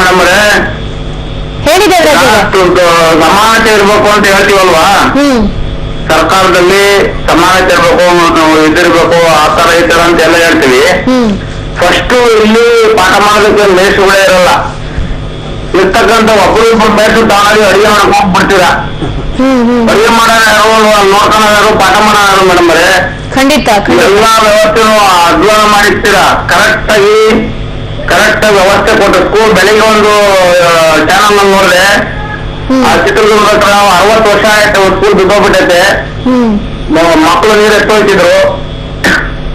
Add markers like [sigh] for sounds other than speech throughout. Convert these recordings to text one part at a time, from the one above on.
Madam ಅವರೇ ಹೇಳಿ ದೇವರಾಜ್ ಸಮಾನತೆ ಇರ್ಬೇಕು ಅಂತ ಹೇಳ್ತೀವಲ್ವಾ? ಸರ್ಕಾರದಲ್ಲಿ ಸಮಾನತೆ ಇರ್ಬೇಕು ಇದಿರ್ಬೇಕು ಆ ತರ ಈ ತರ ಅಂತ ಎಲ್ಲ ಹೇಳ್ತೀವಿ. ಫಸ್ಟ್ ಇಲ್ಲಿ ಪಾಠ ಮಾಡೋದಕ್ಕೆ ಮೇಷ್ಗಳೇ ಇರಲ್ಲ. ಇರ್ತಕ್ಕಂಥ ಒಬ್ರು ಇಬ್ಬರು ಮೇಷು ತಾನಾಗಿ ಅಡಿಗೆ ಮಾಡಕ್ ಹೋಗ್ಬಿಡ್ತೀರ? ಅಡಿಗೆ ಮಾಡೋ ಯಾರು ನೋಡ್ಕೊಳೋ ಪಾಠ ಮಾಡೋ ಯಾರು ಮೇಡಮ್ ಅವರೇ? ಖಂಡಿತ ಖಂಡಿತ. ಎಲ್ಲಾ ವ್ಯವಸ್ಥೆನೂ ಅಧ್ವಾನ ಮಾಡಿರ್ತೀರಾ? ಕರೆಕ್ಟ್ ಆಗಿ ಕರೆಕ್ಟ್ ವ್ಯವಸ್ಥೆ ಕೊಟ್ಟು ಸ್ಕೂಲ್ ಬೆಳಿಗ್ಗೆ ಒಂದು ಚಾನಲ್ ನೋಡಿದೆ ಆ ಚಿತ್ರದುರ್ಗ ಹತ್ರ ಅರವತ್ತು ವರ್ಷ ಆಯ್ತು ಸ್ಕೂಲ್ ಬಿದ್ದೋಗ್ಬಿಟ್ಟೈತೆ. ಮಕ್ಕಳು ನೀರು ಎತ್ತೋಯ್ತಿದ್ರು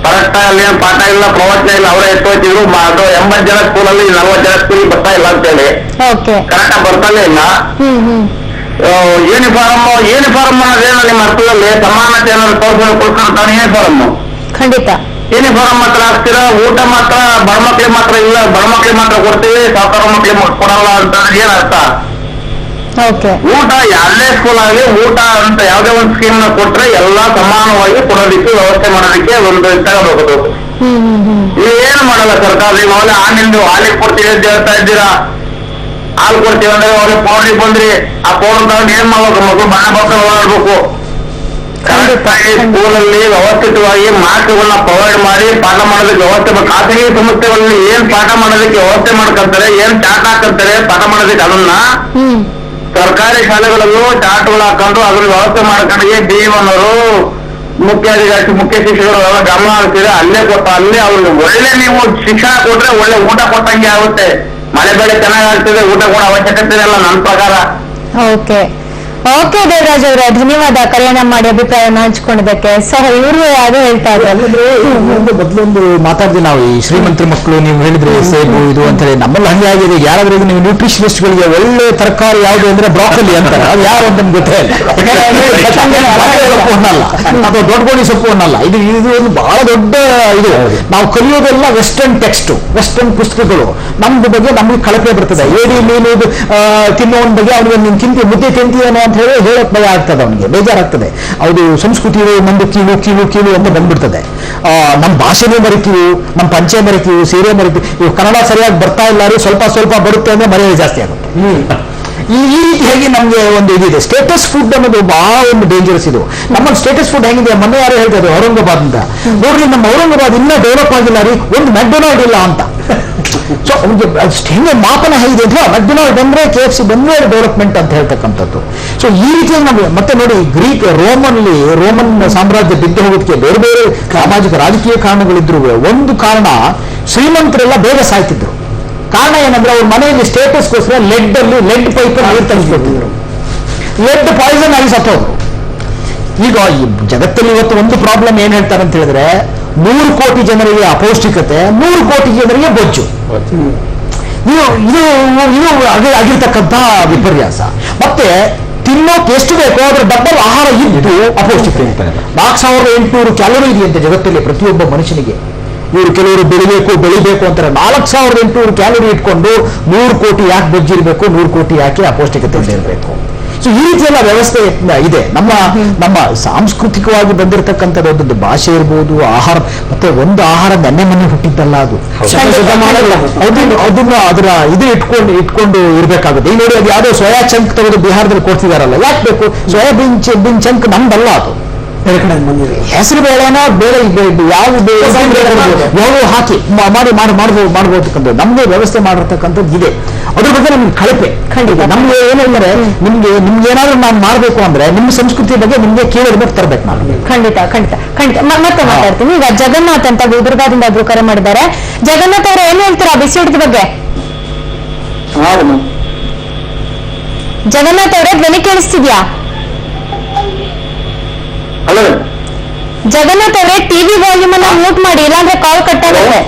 ಕರೆಕ್ಟ್ ಅಲ್ಲಿ ಏನ್ ಪಾಠ ಇಲ್ಲ ಪ್ರವಚನ ಇಲ್ಲ ಅವರೇ ಎತ್ತೋಯ್ತಿದ್ರು ಅದು ಎಂಬತ್ತು ಜನ ಸ್ಕೂಲಲ್ಲಿ ನಲ್ವತ್ತು ಜನ ಸ್ಕೂಲ್ ಬರ್ತಾ ಇಲ್ಲ ಅಂತೇಳಿ. ಕರೆಕ್ಟ್ ಆಗಿ ಬರ್ತಾನೆ ಇಲ್ಲ ಯೂನಿಫಾರ್ಮ್ ಯೂನಿಫಾರ್ಮ್ ಅನ್ನೋದೇನು ನಿಮ್ಮ ಅರ್ಥದಲ್ಲಿ ಸಮಾನತೆ ಅನ್ನೋದು ತೋರಿಸಲು ಕೊಡ್ತಾರೆ ಯೂನಿಫಾರ್ಮ್ ಖಂಡಿತ. ಯೂನಿಫಾರ್ಮ್ ಮಾತ್ರ ಹಾಕ್ತೀರಾ? ಊಟ ಮಾತ್ರ ಬಡ ಮಕ್ಳಿಗೆ ಮಾತ್ರ ಇಲ್ಲ ಬಡ ಮಕ್ಳಿಗೆ ಮಾತ್ರ ಕೊಡ್ತೀವಿ ಸಾಕಾರ ಮಕ್ಳಿಗೆ ಕೊಡಲ್ಲ ಅಂತ ಏನ್ ಅರ್ಥ ಊಟ ಯಾವುದೇ ಸ್ಕೂಲ್ ಆಗಲಿ ಊಟ ಅಂತ ಯಾವುದೇ ಒಂದು ಸ್ಕೀಮ್ನ ಕೊಟ್ರೆ ಎಲ್ಲಾ ಸಮಾನವಾಗಿ ಕೊಡೋದಿಕ್ಕೆ ವ್ಯವಸ್ಥೆ ಮಾಡೋದಕ್ಕೆ ಒಂದು ತಗೋಬಹುದು ಏನು ಮಾಡಲ್ಲ ಸರ್ಕಾರ? ನೀವು ಅವಲೇ ಹಾಲಿಂದು ಹಾಲಿಗೆ ಕೊಡ್ತೀವಿ ಅಂತ ಹೇಳ್ತಾ ಇದ್ದೀರಾ? ಹಾಲು ಕೊಡ್ತೀವಿ ಅಂದ್ರೆ ಅವ್ರಿಗೆ ಪೌಡ್ರಿಗೆ ಬಂದ್ರಿ. ಆ ಪೌಡ್ರ್ ತಗೊಂಡು ಏನ್ ಮಾಡ್ಬೇಕು? ಮಗು ಬಣ್ಣ ಬಸ್ ಓಡಾಡ್ಬೇಕು. ಸ್ಕೂಲಲ್ಲಿ ವ್ಯವಸ್ಥಿತವಾಗಿ ಮಾರ್ಕ್ಗಳನ್ನ ಪ್ರೊವೈಡ್ ಮಾಡಿ ಪಾಠ ಮಾಡೋದಕ್ಕೆ ವ್ಯವಸ್ಥೆ ಮಾಡ್- ಖಾಸಗಿ ಸಂಸ್ಥೆಗಳಲ್ಲಿ ಏನ್ ಪಾಠ ಮಾಡೋದಕ್ಕೆ ವ್ಯವಸ್ಥೆ ಮಾಡ್ಕೊಂತಾರೆ ಏನ್ ಚಾಟ್ ಹಾಕಂತಾರೆ ಪಾಠ ಮಾಡೋದಕ್ಕೆ ಅದನ್ನ ಹ್ಮ್. ಸರ್ಕಾರಿ ಶಾಲೆಗಳಲ್ಲೂ ಚಾಟ್ಗಳು ಹಾಕೊಂಡು ಅದ್ರ ವ್ಯವಸ್ಥೆ ಮಾಡ್ಕೊಂಡ್ಗೆ ಡಿ ಅವರು ಮುಖ್ಯಾಧಿಕಾರಿ ಮುಖ್ಯ ಶಿಕ್ಷಕರು ಎಲ್ಲ ಗಮನ ಹರಿಸಿದ್ರೆ ಅಲ್ಲೇ ಕೊಟ್ಟ ಅಲ್ಲೇ ಅವ್ರಿಗೆ ಒಳ್ಳೆ ನೀವು ಶಿಕ್ಷಣ ಕೊಟ್ರೆ ಒಳ್ಳೆ ಊಟ ಕೊಟ್ಟಂಗೆ ಆಗುತ್ತೆ. ಮಳೆ ಬೆಳೆ ಚೆನ್ನಾಗಿ ಆಗ್ತದೆ ಊಟ ಕೂಡ ಅವಶ್ಯಕತೆ ಇಲ್ಲ ನನ್ನ ಪ್ರಕಾರ. ಓಕೆ ಓಕೆ ದೇವರಾಜ್ ಅವರೇ ಧನ್ಯವಾದ. ಕಲ್ಯಾಣ ಮಾಡಿ ಅಭಿಪ್ರಾಯನ ಹಂಚ್ಕೊಂಡಿದ್ದಕ್ಕೆ. ಸರ್ ಇವರು ಯಾರು ಹೇಳ್ತಾ ಇದ್ದಾರೆ ಒಂದು ಮೊದಲೊಂದು ಮಾತಾಡಿದ್ವಿ ನಾವು ಈ ಶ್ರೀಮಂತರ ಮಕ್ಕಳು ನೀವು ಹೇಳಿದ್ರೆ ಸೇಬು ಇದು ಅಂತ ಹೇಳಿ. ನಮ್ಮಲ್ಲಿ ಹಂಗೆ ಆಗಿದೆ. ಯಾರಾದ್ರೂ ನೀವು ನ್ಯೂಟ್ರಿಷನಿಸ್ಟ್ ಗಳಿಗೆ ಒಳ್ಳೆ ತರಕಾರಿ ಯಾವುದು ಅಂದ್ರೆ ಬ್ರಾಕಲಿ ಅಂತಾರೆ. ಅದು ಯಾರು ಅಂತ ನಮ್ಗೆ ಗೊತ್ತೇ ಸೊಪ್ಪು ಅನ್ನಲ್ಲ [laughs] ಅಥವಾ ದೊಡ್ಡ ಗೋಣಿ ಸೊಪ್ಪು ಅನ್ನಲ್ಲ. ಇದು ಇದು ಒಂದು ಬಹಳ ದೊಡ್ಡ ಇದು. ನಾವು ಕಲಿಯೋದೆಲ್ಲ ವೆಸ್ಟರ್ನ್ ಟೆಕ್ಸ್ಟ್ ವೆಸ್ಟರ್ನ್ ಪುಸ್ತಕಗಳು. ನಮ್ದು ಬಗ್ಗೆ ನಮ್ಗೆ ಕಳಪೆ ಬರ್ತದೆ. ಏಡಿ ಮೀನು ತಿನ್ನೋನ್ ಬಗ್ಗೆ ಅವನಿಗೆ ನೀನು ತಿಂತಿ ಮುದ್ದೆ ತಿಂತೀಯೇನೋ ಅಂತ ಹೇಳಿ ಹೇಳಕ್ ಭಯ ಆಗ್ತದೆ ಅವನಿಗೆ, ಬೇಜಾರಾಗ್ತದೆ. ಅದು ಸಂಸ್ಕೃತಿ ನಮ್ದು ಕೀಳು ಕೀಳು ಕೀಳು ಅಂತ ಬಂದ್ಬಿಡ್ತದೆ. ನಮ್ಮ ಭಾಷೆನೂ ಮರಿತೀವಿ ನಮ್ಮ ಪಂಚೆ ಮರಿತೀವಿ ಸೀರೆ ಮರಿತೀವಿ. ಇವು ಕನ್ನಡ ಸರಿಯಾಗಿ ಬರ್ತಾ ಇಲ್ಲ ರೀ ಸ್ವಲ್ಪ ಸ್ವಲ್ಪ ಬರುತ್ತೆ ಅಂದ್ರೆ ಮರ್ಯಾದೆ ಜಾಸ್ತಿ ಆಗುತ್ತೆ. ಈ ಈ ಹೇಗೆ ನಮಗೆ ಒಂದು ಇದಿದೆ. ಸ್ಟೇಟಸ್ ಫುಡ್ ಅನ್ನೋದು ಬಹಳ ಒಂದು ಡೇಂಜರಸ್ ಇದು. ನಮ್ಮ ಸ್ಟೇಟಸ್ ಫುಡ್ ಹೆಂಗಿದೆ? ಮೊನ್ನೆ ಯಾರು ಹೇಳ್ತಾರೆ ಔರಂಗಾಬಾದ್ ಅಂತ ನೋಡ್ರಿ, ನಮ್ಮ ಔರಂಗಾಬಾದ್ ಇನ್ನೂ ಡೆವಲಪ್ ಆಗಿಲ್ಲ ರೀ. ಒಂದು ಮೆಕ್ಡೊನಾಲ್ಡ್ ಇಲ್ಲ ಅಂತ. ಸೊ ಅವ್ರಿಗೆ ಹೆಂಗೆ ಮಾಪನ ಹೇಗಿದೆ ಅಂತ ಮೆಕ್ಡೊನಾಲ್ಡ್ ಬಂದ್ರೆ ಕೆ ಎಫ್ ಸಿ ಬಂದ್ರೆ ಡೆವಲಪ್ಮೆಂಟ್ ಅಂತ ಹೇಳ್ತಕ್ಕಂಥದ್ದು. ಸೊ ಈ ರೀತಿಯಾಗಿ ನಾವು ಮತ್ತೆ ನೋಡಿ ಗ್ರೀಕ್ ರೋಮನ್ಲಿ ರೋಮನ್ ಸಾಮ್ರಾಜ್ಯ ಬಿದ್ದು ಹೋಗೋದಕ್ಕೆ ಬೇರೆ ಬೇರೆ ಸಾಮಾಜಿಕ ರಾಜಕೀಯ ಕಾರಣಗಳಿದ್ರು ಒಂದು ಕಾರಣ ಶ್ರೀಮಂತರೆಲ್ಲ ಬೇಗ ಸಾಯ್ತಿದ್ರು. ಕಾರಣ ಏನಂದ್ರೆ ಅವ್ರ ಮನೆಯಲ್ಲಿ ಸ್ಟೇಟಸ್ಗೋಸ್ಕರ ಲೆಡ್ ಅಲ್ಲಿ ಲೆಡ್ ಪೈಪ್ ನೀರು ತಂದ್ಕೊಟ್ಟಿದ್ರು ಲೆಡ್ ಪಾಯ್ಸನ್ ಆಗಿ ಸತ್ತೋದ್ರು. ಈಗ ಈ ಜಗತ್ತಲ್ಲಿ ಇವತ್ತು ಒಂದು ಪ್ರಾಬ್ಲಮ್ ಏನ್ ಹೇಳ್ತಾರೆ ಅಂತ ಹೇಳಿದ್ರೆ ನೂರು ಕೋಟಿ ಜನರಿಗೆ ಅಪೌಷ್ಟಿಕತೆ, ನೂರು ಕೋಟಿ ಜನರಿಗೆ ಬೊಜ್ಜು ಇದು ಇದು ಇದು ಆಗಿ- ಆಗಿರ್ತಕ್ಕಂಥ ವಿಪರ್ಯಾಸ. ಮತ್ತೆ ತಿನ್ನೋಕೆ ಎಷ್ಟು ಬೇಕೋ ಅದರ ಡಬ್ಬಲ್ ಆಹಾರ ಇದ್ದು ಅಪೌಷ್ಟಿಕತೆ. ನಾಲ್ಕು ಸಾವಿರದ ಎಂಟುನೂರು ಕ್ಯಾಲೋರಿ ಇದೆಯಂತೆ ಜಗತ್ತಲ್ಲಿ ಪ್ರತಿಯೊಬ್ಬ ಮನುಷ್ಯನಿಗೆ. ಇವರು ಕೆಲವರು ಬೆಳಿಬೇಕು ಬೆಳಿಬೇಕು ಅಂತಾರೆ. ನಾಲ್ಕು ಸಾವಿರದ ಎಂಟುನೂರು ಕ್ಯಾಲೋರಿ ಇಟ್ಕೊಂಡು ನೂರು ಕೋಟಿ ಯಾಕೆ ಬಜ್ಜಿರ್ಬೇಕು ನೂರು ಕೋಟಿ ಯಾಕೆ ಅಪೌಷ್ಟಿಕತೆ ಇರಬೇಕು? ಸೊ ಈ ರೀತಿಯೆಲ್ಲ ವ್ಯವಸ್ಥೆ ಇದೆ. ನಮ್ಮ ನಮ್ಮ ಸಾಂಸ್ಕೃತಿಕವಾಗಿ ಬಂದಿರತಕ್ಕಂಥ ಒಂದೊಂದು ಭಾಷೆ ಇರ್ಬೋದು ಆಹಾರ ಮತ್ತೆ ಒಂದು ಆಹಾರ ನೆನ್ನೆ ಮನೆ ಹುಟ್ಟಿದ್ದಲ್ಲ ಅದು. ಅದನ್ನ ಅದನ್ನ ಅದರ ಇದು ಇಟ್ಕೊಂಡು ಇಟ್ಕೊಂಡು ಇರಬೇಕಾಗುತ್ತೆ. ಈಗ ನೋಡಿ ಅದು ಯಾವುದೋ ಸೋಯಾ ಚಂಕ್ ತಗೊಂಡು ಬಿಹಾರದಲ್ಲಿ ಕೊಡ್ತಿದಾರಲ್ಲ ಯಾಕೆ ಬೇಕು? ಸೋಯಾಬೀನ್ ಬಿನ್ ಚಂಕ್ ನಮ್ದಲ್ಲ ಅದು. ಹೆಸರು ಬೇಳೆನ ಬೇರೆ ಯಾವ ಯಾವ ಹಾಕಿ ಮಾಡಿ ಮಾಡಿ ಮಾಡ್ಬೋದು ಮಾಡ್ಬೋದು ನಮ್ಗೆ ವ್ಯವಸ್ಥೆ ಮಾಡಿರ್ತಕ್ಕಂಥದ್ದು ಇದೆ. ಅದ್ರ ಬಗ್ಗೆ ನಮ್ಗೆ ಕಳಪೆ. ಖಂಡಿತ. ನಮ್ಗೆ ಏನಂದ್ರೆ ನಿಮ್ಗೆ ನಿಮ್ಗೆ ಏನಾದ್ರು ನಾನು ಮಾಡ್ಬೇಕು ಅಂದ್ರೆ ನಿಮ್ಮ ಸಂಸ್ಕೃತಿ ಬಗ್ಗೆ ನಿಮ್ಗೆ ಕೇಳಿರ್ಬೇಕು ತರ್ಬೇಕು ನಾನು. ಖಂಡಿತ ಖಂಡಿತ ಖಂಡಿತ. ಮತ್ತೆ ಮಾತಾಡ್ತೀನಿ. ಈಗ ಜಗನ್ನಾಥ್ ಅಂತ ಗುಲ್ಬರ್ಗಾದಿಂದ ಒಬ್ರು ಕರೆ ಮಾಡಿದ್ದಾರೆ. ಜಗನ್ನಾಥ್ ಅವ್ರು ಏನ್ ಹೇಳ್ತೀರಾ ಬಿಸಿ ಹಿಡಿದ ಬಗ್ಗೆ? ಜಗನ್ನಾಥ್ ಅವರೇ ಧ್ವನಿ ಕೇಳಿಸ್ತಿದ್ಯಾ? ಹಲೋ. ಜಗನ್ನಾಥ್ ಅವರೇ ಟಿವಿ ವಾಲ್ಯೂಮ್ ಅನ್ನ ಮ್ಯೂಟ್ ಮಾಡಿ ಇಲ್ಲಾಂದ್ರೆ ಕಾಲ್ ಕಟ್ ಆಗುತ್ತೆ.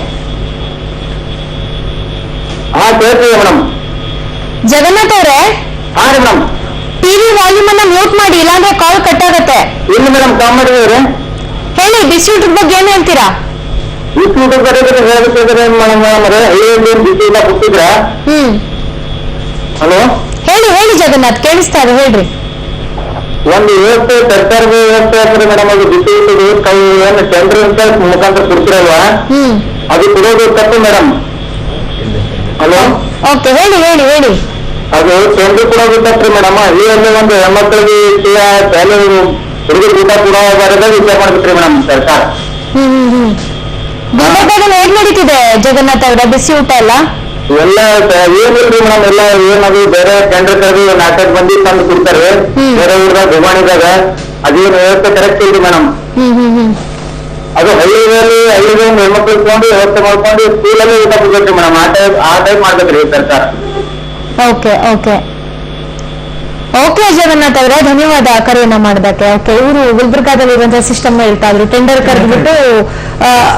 ಹಾ ಕೇಳ್ತೀವಿ ಮೇಡಮ್. ಜಗನ್ನಾಥ್ ಅವರೇ? ಹಾ ರೀ ಮೇಡಮ್. ಟಿವಿ ವಾಲ್ಯೂಮ್ ಅನ್ನ ಮ್ಯೂಟ್ ಮಾಡಿ ಇಲ್ಲಾಂದ್ರೆ ಕಾಲ್ ಕಟ್ ಆಗುತ್ತೆ. ಇಲ್ಲಿ ಮೇಡಮ್ ಕಾಮಿಡಿ ಅವ್ರೆ ಹೇಳಿ ಬಿಸಿ ಬಗ್ಗೆ ಏನ್ ಹೇಳ್ತೀರಾ? ಊಟ ಕರೆದ್ರೆ ಹೇಳ್ಬೇಕಾದ್ರೆ ಮೇಡಮ್ ಅವರೇ ಐದು ಬಿಸಿ ಇಲ್ಲ ಕೊಟ್ಟಿದ್ರ ಹ್ಮ್. ಹಲೋ? ಹೇಳಿ ಹೇಳಿ ಜಗನ್ನಾಥ್ ಕೇಳಿಸ್ತಾ ಇದೆ ಹೇಳ್ರಿ. ಒಂದು ವ್ಯವಸ್ಥೆ ಸರ್ಕಾರದ ವ್ಯವಸ್ಥೆ ಆಗ್ತದೆ ಮೇಡಮ್ ಅದು ಬಿಸಿ ಕೈ ಏನು ಟೆಂಡರ್ ಅಂತ ಮುಖಾಂತರ ಕೊಡ್ತಿರಲ್ವಾ? ಹ್ಮ್. ಅದು ಕೊಡೋದು ತಪ್ಪು ಮೇಡಮ್. ಹಲೋ? ಓಕೆ ಹೇಳಿ ಹೇಳಿ ಹೇಳಿ. ಅದು ಚೇಂಜ್ ಕೂಡ ಗೊತ್ತಾಗ್ತದೆ ಮೇಡಮ್ ಈ ಒಂದು ಹೆಣ್ಮಕ್ಳಿಗೆ ಶಾಲೆ ಹುಡುಗರು ಊಟ ಕೂಡ ಬರದ ವಿಚಾರ ಮಾಡ್ಬಿಟ್ರಿ ಮೇಡಮ್ ಸರ್ಕಾರ. ಜಗನ್ನಾಥ ಗುಲ್ಬರ್ಗಾದಲ್ಲಿ ಹೇಗ್ ನಡೀತಿದೆ ಜಗನ್ನಾಥ್ ಅವರ ಬಿಸಿ ಊಟ ಎಲ್ಲ? ಎಲ್ಲ ಏನಿಲ್ರಿ ಮೇಡಮ್ ಎಲ್ಲ ಏನದು ಬೇರೆ ಟೆಂಡರ್ ಕರೆದು ನಾಟಕ ಬಂದಿ ತಂದು ಕೊಡ್ತಾರೆ. ಬೇರೆ ಊರದಾಗ ಗುಮಾಣಿದಾಗ. ಅದೇನು ವ್ಯವಸ್ಥೆ ಕರೆಕ್ಟ್ ಇಲ್ರಿ ಮೇಡಮ್ ಅದು ಹಳ್ಳಿಗಳಲ್ಲಿ ಹಳ್ಳಿಗೆ ಹೆಣ್ಮಕ್ಳು ಇಟ್ಕೊಂಡು ವ್ಯವಸ್ಥೆ ಮಾಡ್ಕೊಂಡು ಸ್ಕೂಲಲ್ಲಿ ಊಟ ಕೊಡ್ಬೇಕ್ರಿ ಮೇಡಮ್ ಆ ಟೈಪ್ ಆ ಟೈಪ್ ಮಾಡ್ಬೇಕ್ರಿ ಸರ್ಕಾರ. ಓಕೆ ಓಕೆ ಓಕೆ ಜಗನ್ನಾಥ್ ಅವರೇ ಧನ್ಯವಾದ ಕರೆಯನ್ನ ಮಾಡೋದಕ್ಕೆ. ಓಕೆ ಇವರು ಗುಲ್ಬರ್ಗಾದಲ್ಲಿ ಇರುವಂತಹ ಸಿಸ್ಟಮ್ ಹೇಳ್ತಾ ಇದ್ರು. ಟೆಂಡರ್ ಕರೆದ್ಬಿಟ್ಟು ಅದೇ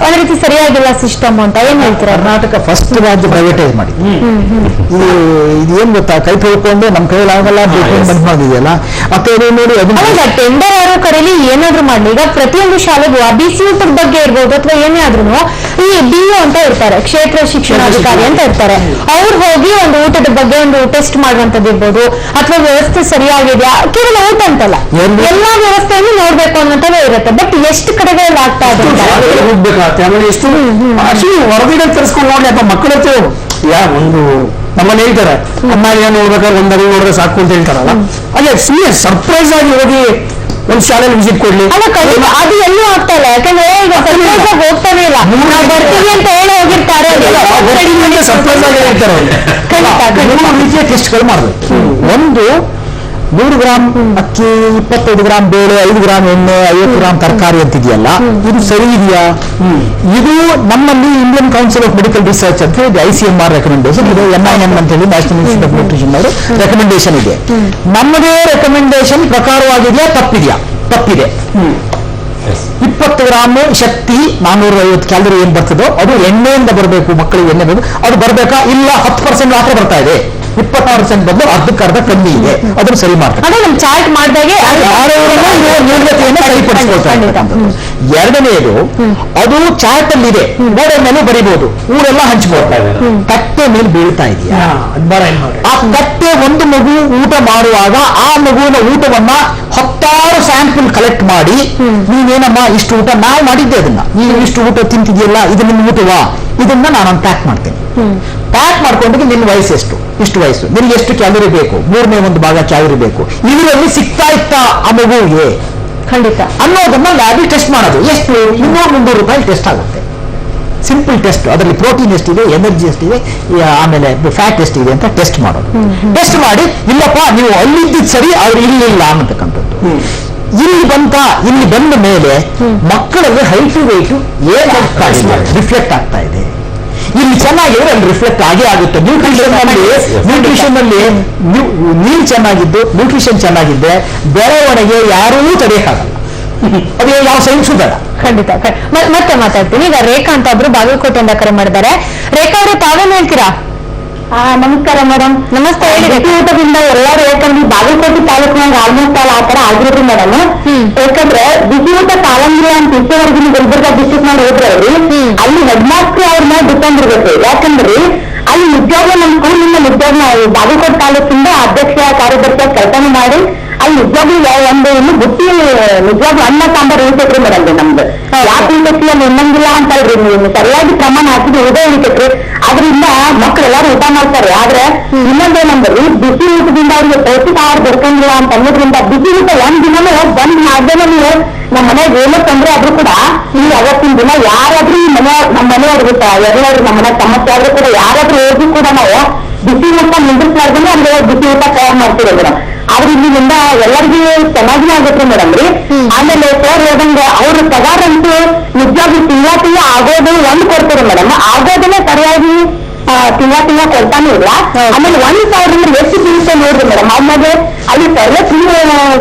ಒಂದ್ ರೀತಿ ಸರಿಯಾಗಿಲ್ಲ ಸಿಸ್ಟಮ್ ಅಂತ ಏನ್ ಹೇಳ್ತೀರಾ? ಕರ್ನಾಟಕ ಫಸ್ಟ್ ರಾಜ್ಯ ಪ್ರೈವೇಟೈಸ್ ಮಾಡಿ ಇದು ಇದು ಏನ್ ಗೊತ್ತಾ? ಕೈ ತೊಳ್ಕೊಂಡು ನಮ್ ಕೈಯಲ್ಲಿ ಆಗಲ್ಲ ಬೇಕು ಬಂದ್ ಮಾಡಿದೆಯಲ್ಲ? ಮತ್ತೆ ನೋಡಿ ಹೌದಾ ಟೆಂಡರ್ ಅವರ ಕಡೆಯಲ್ಲಿ ಏನಾದ್ರು ಮಾಡಲಿ. ಈಗ ಪ್ರತಿಯೊಂದು ಶಾಲೆಗೂ ಆ ಬಿಸಿ ಊಟದ ಬಗ್ಗೆ ಇರ್ಬೋದು ಅಥವಾ ಏನೇ ಆದ್ರೂ ಈ ಬಿ ಅಂತ ಇರ್ತಾರೆ ಕ್ಷೇತ್ರ ಶಿಕ್ಷಣಾಧಿಕಾರಿ ಅಂತ ಇರ್ತಾರೆ. ಅವ್ರು ಹೋಗಿ ಒಂದು ಊಟದ ಬಗ್ಗೆ ಒಂದು ಟೆಸ್ಟ್ ಮಾಡುವಂತದ್ದು ಇರ್ಬೋದು ಅಥವಾ ವ್ಯವಸ್ಥೆ ಸರಿಯಾಗಿದೆಯಾ? ಕೇವಲ ಊಟ ಅಂತಲ್ಲ. ಎಲ್ಲಿ? ವ್ಯವಸ್ಥೆಯನ್ನು ನೋಡ್ಬೇಕು ಅನ್ನೋಂಥದ್ದು ಇರುತ್ತೆ. ಬಟ್ ಎಷ್ಟು ಕಡೆಗಳಲ್ಲಿ ಆಗ್ತಾ ಇದೆ ಹೊರಗಡೆ ತರಿಸ್ಕೊಂಡು ನೋಡಿ ಅಥವಾ ಮಕ್ಕಳ ಯಾ ಒಂದು ನಮ್ಮಲ್ಲಿ ಹೇಳ್ತಾರೆ ಅಮ್ಮ ಏನ್ ನೋಡ್ಬೇಕಾದ್ರೆ ಒಂದ್ ಅಡಿ ನೋಡಿದ್ರೆ ಸಾಕು ಅಂತ ಹೇಳ್ತಾರಲ್ಲ? ಅದೇ ಸುಮ್ಮನೆ ಸರ್ಪ್ರೈಸ್ ಆಗಿ ಹೋಗಿ ಒಂದ್ ಶಾಲೆಯಲ್ಲಿ ವಿಸಿಟ್ ಕೊಡ್ಲಿ. ಅದು ಎಲ್ಲೂ ಆಗ್ತಾ ಇಲ್ಲ ಯಾಕಂದ್ರೆ ಈಗ ಸರ್ಪ್ರೈಸ್ ಆಗಿ ಹೋಗ್ತಾನೆ ಇಲ್ಲ. ಬರ್ತೀವಿ ಅಂತ ಹೇಳಿ ಹೋಗಿರ್ತಾರೆ. ಸರ್ಪ್ರೈಸ್ ಆಗಿ ಹೇಳ್ತಾರೆ ಖಂಡಿತ. ಮೂರು ರೀತಿಯ ಟೆಸ್ಟ್ಗಳು ಮಾಡಬೇಕು. ಒಂದು ನೂರು ಗ್ರಾಮ್ ಅಕ್ಕಿ ಇಪ್ಪತ್ತೈದು ಗ್ರಾಮ್ ಬೇಳೆ ಐದು ಗ್ರಾಮ್ ಎಣ್ಣೆ ಐವತ್ತು ಗ್ರಾಮ್ ತರಕಾರಿ ಅಂತಿದೆಯಲ್ಲ ಇದು ಸರಿ ಇದೆಯಾ? ಇದು ನಮ್ಮಲ್ಲಿ Indian council of medical research ಅಂತ ಹೇಳಿ I C M R recommendation ಇದು ಎನ್ ಐ ಎಂ ಅಂತ ಹೇಳಿ ನ್ಯಾಷನಲ್ ಇನ್ಸ್ಟಿಟ್ಯೂಟ್ ಆಫ್ ನ್ಯೂಟ್ರಿಷನ್ ಅವರು ರೆಕಮೆಂಡೇಶನ್ ಇದೆ. ನಮ್ಮದೇ ರೆಕಮೆಂಡೇಶನ್ ಪ್ರಕಾರವಾಗಿದೆಯಾ ತಪ್ಪಿದೆಯಾ? ತಪ್ಪಿದೆ. ಇಪ್ಪತ್ತು ಗ್ರಾಮ್ ಶಕ್ತಿ ನಾನ್ನೂರ ಐವತ್ತು ಕ್ಯಾಲರಿ ಏನ್ ಬರ್ತದೋ ಅದು ಎಣ್ಣೆಯಿಂದ ಬರಬೇಕು ಮಕ್ಕಳಿಗೆ ಎಣ್ಣೆ ಬೇಕು. ಅದು ಬರಬೇಕಾ? ಇಲ್ಲ ಹತ್ತು ಪರ್ಸೆಂಟ್ ಮಾತ್ರ ಬರ್ತಾ ಇದೆ. ಇಪ್ಪತ್ತಾರು ಪರ್ಸೆಂಟ್ ಬದಲು ಅರ್ಧಕ್ಕೆ ಅರ್ಧ ಕಮ್ಮಿ ಇದೆ. ಅದನ್ನು ಸರಿ ಮಾಡ್ತಾರೆ ಚಾರ್ಟ್ ಮಾಡಿದಾಗೆ ನ್ಯೂನತೆಯನ್ನು. ಎರಡನೆಯದು ಅದು ಚಾರ್ಟ್ ಅಲ್ಲಿ ಇದೆ. ಗೋಡೆ ಮೇಲೆ ಬರೀಬಹುದು ಊರೆಲ್ಲ ಹಂಚಬಹುದು ಕತ್ತೆ ಮೇಲೆ ಬೀಳ್ತಾ ಇದೆಯಾ? ಆ ಕಟ್ಟೆ ಒಂದು ಮಗು ಊಟ ಮಾಡುವಾಗ ಆ ಮಗುವಿನ ಊಟವನ್ನ ಹತ್ತಾರು ಸ್ಯಾಂಪಲ್ ಕಲೆಕ್ಟ್ ಮಾಡಿ ನೀವೇನಮ್ಮ ಇಷ್ಟು ಊಟ ನಾವು ಮಾಡಿದ್ದೆ ಅದನ್ನ ನೀವು ಇಷ್ಟು ಊಟ ತಿಂತಿದೆಯಲ್ಲ ಇದು ನಿಮ್ಮ ಊಟವಾ? ಇದನ್ನ ನಾನು ಪ್ಯಾಕ್ ಮಾಡ್ತೇನೆ. ಪ್ಯಾಕ್ ಮಾಡ್ಕೊಂಡಿದ್ದು ನಿನ್ನ ವಯಸ್ಸು ಎಷ್ಟು? ಇಷ್ಟು ವಯಸ್ಸು. ನಿನಗೆ ಎಷ್ಟು ಕ್ಯಾಲರಿ ಬೇಕು? ಮೂರನೇ ಒಂದು ಭಾಗ ಕ್ಯಾಲರಿ ಬೇಕು. ಇದರಲ್ಲಿ ಸಿಗ್ತಾ ಇತ್ತಾ ಆ ಮಗುವಿಗೆ? ಖಂಡಿತ. ಅನ್ನೋದನ್ನ ಲ್ಯಾಬಿ ಟೆಸ್ಟ್ ಮಾಡೋದು. ಎಷ್ಟು? ಇನ್ನೂರು ಮುನ್ನೂರು ರೂಪಾಯಿ ಟೆಸ್ಟ್ ಆಗುತ್ತೆ. ಸಿಂಪಲ್ ಟೆಸ್ಟ್ ಅದರಲ್ಲಿ ಪ್ರೋಟೀನ್ ಎಷ್ಟಿದೆ ಎನರ್ಜಿ ಎಷ್ಟಿದೆ ಆಮೇಲೆ ಫ್ಯಾಟ್ ಎಷ್ಟಿದೆ ಅಂತ ಟೆಸ್ಟ್ ಮಾಡೋದು. ಟೆಸ್ಟ್ ಮಾಡಿ ಇಲ್ಲಪ್ಪ ನೀವು ಅಲ್ಲಿದ್ದು ಸರಿ ಅವ್ರು ಇಲ್ಲಿಲ್ಲ ಅನ್ನತಕ್ಕಂಥದ್ದು ಇಲ್ಲಿ ಬಂತ ಇಲ್ಲಿ ಬಂದ ಮೇಲೆ ಮಕ್ಕಳಲ್ಲಿ ಹೈಟು ವೆಯ್ಟು ಏನ್ ಆಗ್ತಾ ಇದೆ? ರಿಫ್ಲೆಕ್ಟ್ ಆಗ್ತಾ ಇದೆ. ಇಲ್ಲಿ ಚೆನ್ನಾಗಿದ್ರೆ ಅಲ್ಲಿ ರಿಫ್ಲೆಕ್ಟ್ ಆಗೇ ಆಗುತ್ತೆ. ನ್ಯೂಟ್ರಿಷನ್ ಅಲ್ಲಿ ನ್ಯೂಟ್ರಿಷನ್ ಅಲ್ಲಿ ನೀರು ಚೆನ್ನಾಗಿದ್ದು ನ್ಯೂಟ್ರಿಷನ್ ಚೆನ್ನಾಗಿದ್ದೆ ಬೆಳವಣಿಗೆ ಯಾರೂ ತಡೆಯಕ್ಕಾಗಲ್ಲ ಅದೇ ಯಾವ ಸೈನ್ಸು ಬೇಡ. ಖಂಡಿತ ಮತ್ತೆ ಮಾತಾಡ್ತೀನಿ. ಈಗ ರೇಖಾ ಅಂತ ಒಬ್ರು ಬಾಗಲಕೋಟೆಯಿಂದ ಕರೆ ಮಾಡಿದ್ದಾರೆ. ರೇಖಾ ಅವರು ತಾವೇನ್ ಹೇಳ್ತೀರಾ? ನಮಸ್ಕಾರ ಮೇಡಮ್ ನಮಸ್ತೆ ಹೇಳಿ ಊಟದಿಂದ ಎಲ್ಲರೂ ಯಾಕಂದ್ರೆ ಬಾಗಲಕೋಟೆ ತಾಲೂಕಿನಾಗ ಆಲ್ಮೋಸ್ಟ್ ಆಲ್ ಆ ತರ ಆಗಿರೋದು ಮೇಡಮ್ ಯಾಕಂದ್ರೆ ಬಿಸಿ ಊಟ ಕಾಲಂಗಿಲ್ಲ ಅಂತ ಇಷ್ಟವರೆಗೂ ಗುಲ್ಬರ್ಗ ಡಿಸ್ಟ್ರಿಕ್ಟ್ ಮಾಡಿ ಹೋದ್ರೆ ಅವ್ರಿ ಅಲ್ಲಿ ಹೆಡ್ ಮಾಸ್ಟರ್ ಅವ್ರ ಮೇಲೆ ಡಿಪೆಂಡ್ ಇರ್ಬೇಕು. ಯಾಕಂದ್ರೆ ಅಲ್ಲಿ ನಿಜವಾಗ್ಲೂ ನಮ್ಮ ಸ್ಕೂಲಿಂದ ನಾವು ಬಾಗಲಕೋಟೆ ತಾಲೂಕಿಂದ ಅಧ್ಯಕ್ಷ ಕಾರ್ಯದರ್ಶಿ ಕೆಲಸ ಮಾಡಿ ಅಲ್ಲಿ ನಿಜವಾಗ್ಲೂ ಯಾವ- ಒಂದು ಇನ್ನು ಬುಟ್ಟಿ ನಿಜವಾಗ್ಲೂ ಅನ್ನ ಸಾಂಬಾರ್ ಉಳಿತೈತ್ರಿ ಮೇಡಮ್ ನಮ್ದು. ಯಾಕೆ ಉಳಿತೈತಿ ಅಲ್ಲಿ ಉಣ್ಣಂಗಿಲ್ಲ ಅಂತ ಹೇಳ್ರಿ ನೀವು. ಸರಿಯಾಗಿ ಪ್ರಮಾಣ ಹಾಕಿದ್ರೆ ಉದೇ ಉಳಿತೈತ್ರಿ ಅದರಿಂದ ಮಕ್ಳು ಎಲ್ಲಾರು ಊಟ ಮಾಡ್ತಾರೆ. ಆದ್ರೆ ಇನ್ನೊಂದೇನಂದ್ರೆ ಬಿಸಿ ಊಟದಿಂದ ಅವ್ರಿಗೆ ಪೌಷ್ಟಿಕ ಆಹಾರ ದೊರಕಂಗಿಲ್ಲ ಅಂತ ಅನ್ನೋದ್ರಿಂದ ಬಿಸಿ ಊಟ ಒಂದ್ ದಿನನೂ ಬಂದ್ ಮಾಡ್ದೇನೆ ನೀವು. ನಮ್ಮ ಮನೆಗೆ ಏನೋ ತೊಂದ್ರೆ ಆದ್ರೂ ಕೂಡ ನೀವು ಅವತ್ತಿನ ದಿನ ಯಾರಾದ್ರೂ ಈ ಮನೆ ನಮ್ಮ ಮನೆಯವ್ರಿಗೆ ಎಲ್ಲರೂ ನಮ್ಮ ಮನೆ ಸಮಸ್ಯೆ ಆದ್ರೂ ಕೂಡ ಯಾರಾದ್ರೂ ಹೋಗಿ ಕೂಡ ನಾವು ಬಿಸಿ ಊಟ ನಿಂದಿರ್ಸ್ಲಾರ್ದೇನೆ ಅಲ್ಲಿ ಬಿಸಿ ಊಟ ತಯಾರು ಮಾಡ್ತೀವಿ ಮೇಡಮ್ ಆದ್ರೆ ಇಲ್ಲಿಂದ ಎಲ್ಲರಿಗೂ ಚೆನ್ನಾಗಿನೇ ಆಗತ್ರಿ ಮೇಡಮ್ ರೀ ಆಮೇಲೆ ಸರ್ ಹೇಳ್ದಂಗ ಅವ್ರ ಪಗಾರ ಅಂತೂ ನಿಜವಾಗ್ಲೂ ತಿಂಗಳ ತಿಂಗಳ ಆಗೋದು ಒಂದ್ ಕೊಡ್ತಾರೆ ಮೇಡಮ್ ಆಗೋದನ್ನೇ ಸರಿಯಾಗಿ ಆ, ತಿಂಗಳ ತಿಂಗಳ ಕೊಡ್ತಾನೆ ಇಲ್ಲ ಆಮೇಲೆ ಒಂದ್ ಸಾವಿರದಿಂದ ಎಷ್ಟು ಬೀಳುತ್ತೆ ನೋಡ್ರಿ ಮೇಡಮ್ ಆಮೇಲೆ ಅಲ್ಲಿ ಸರ್ವೆ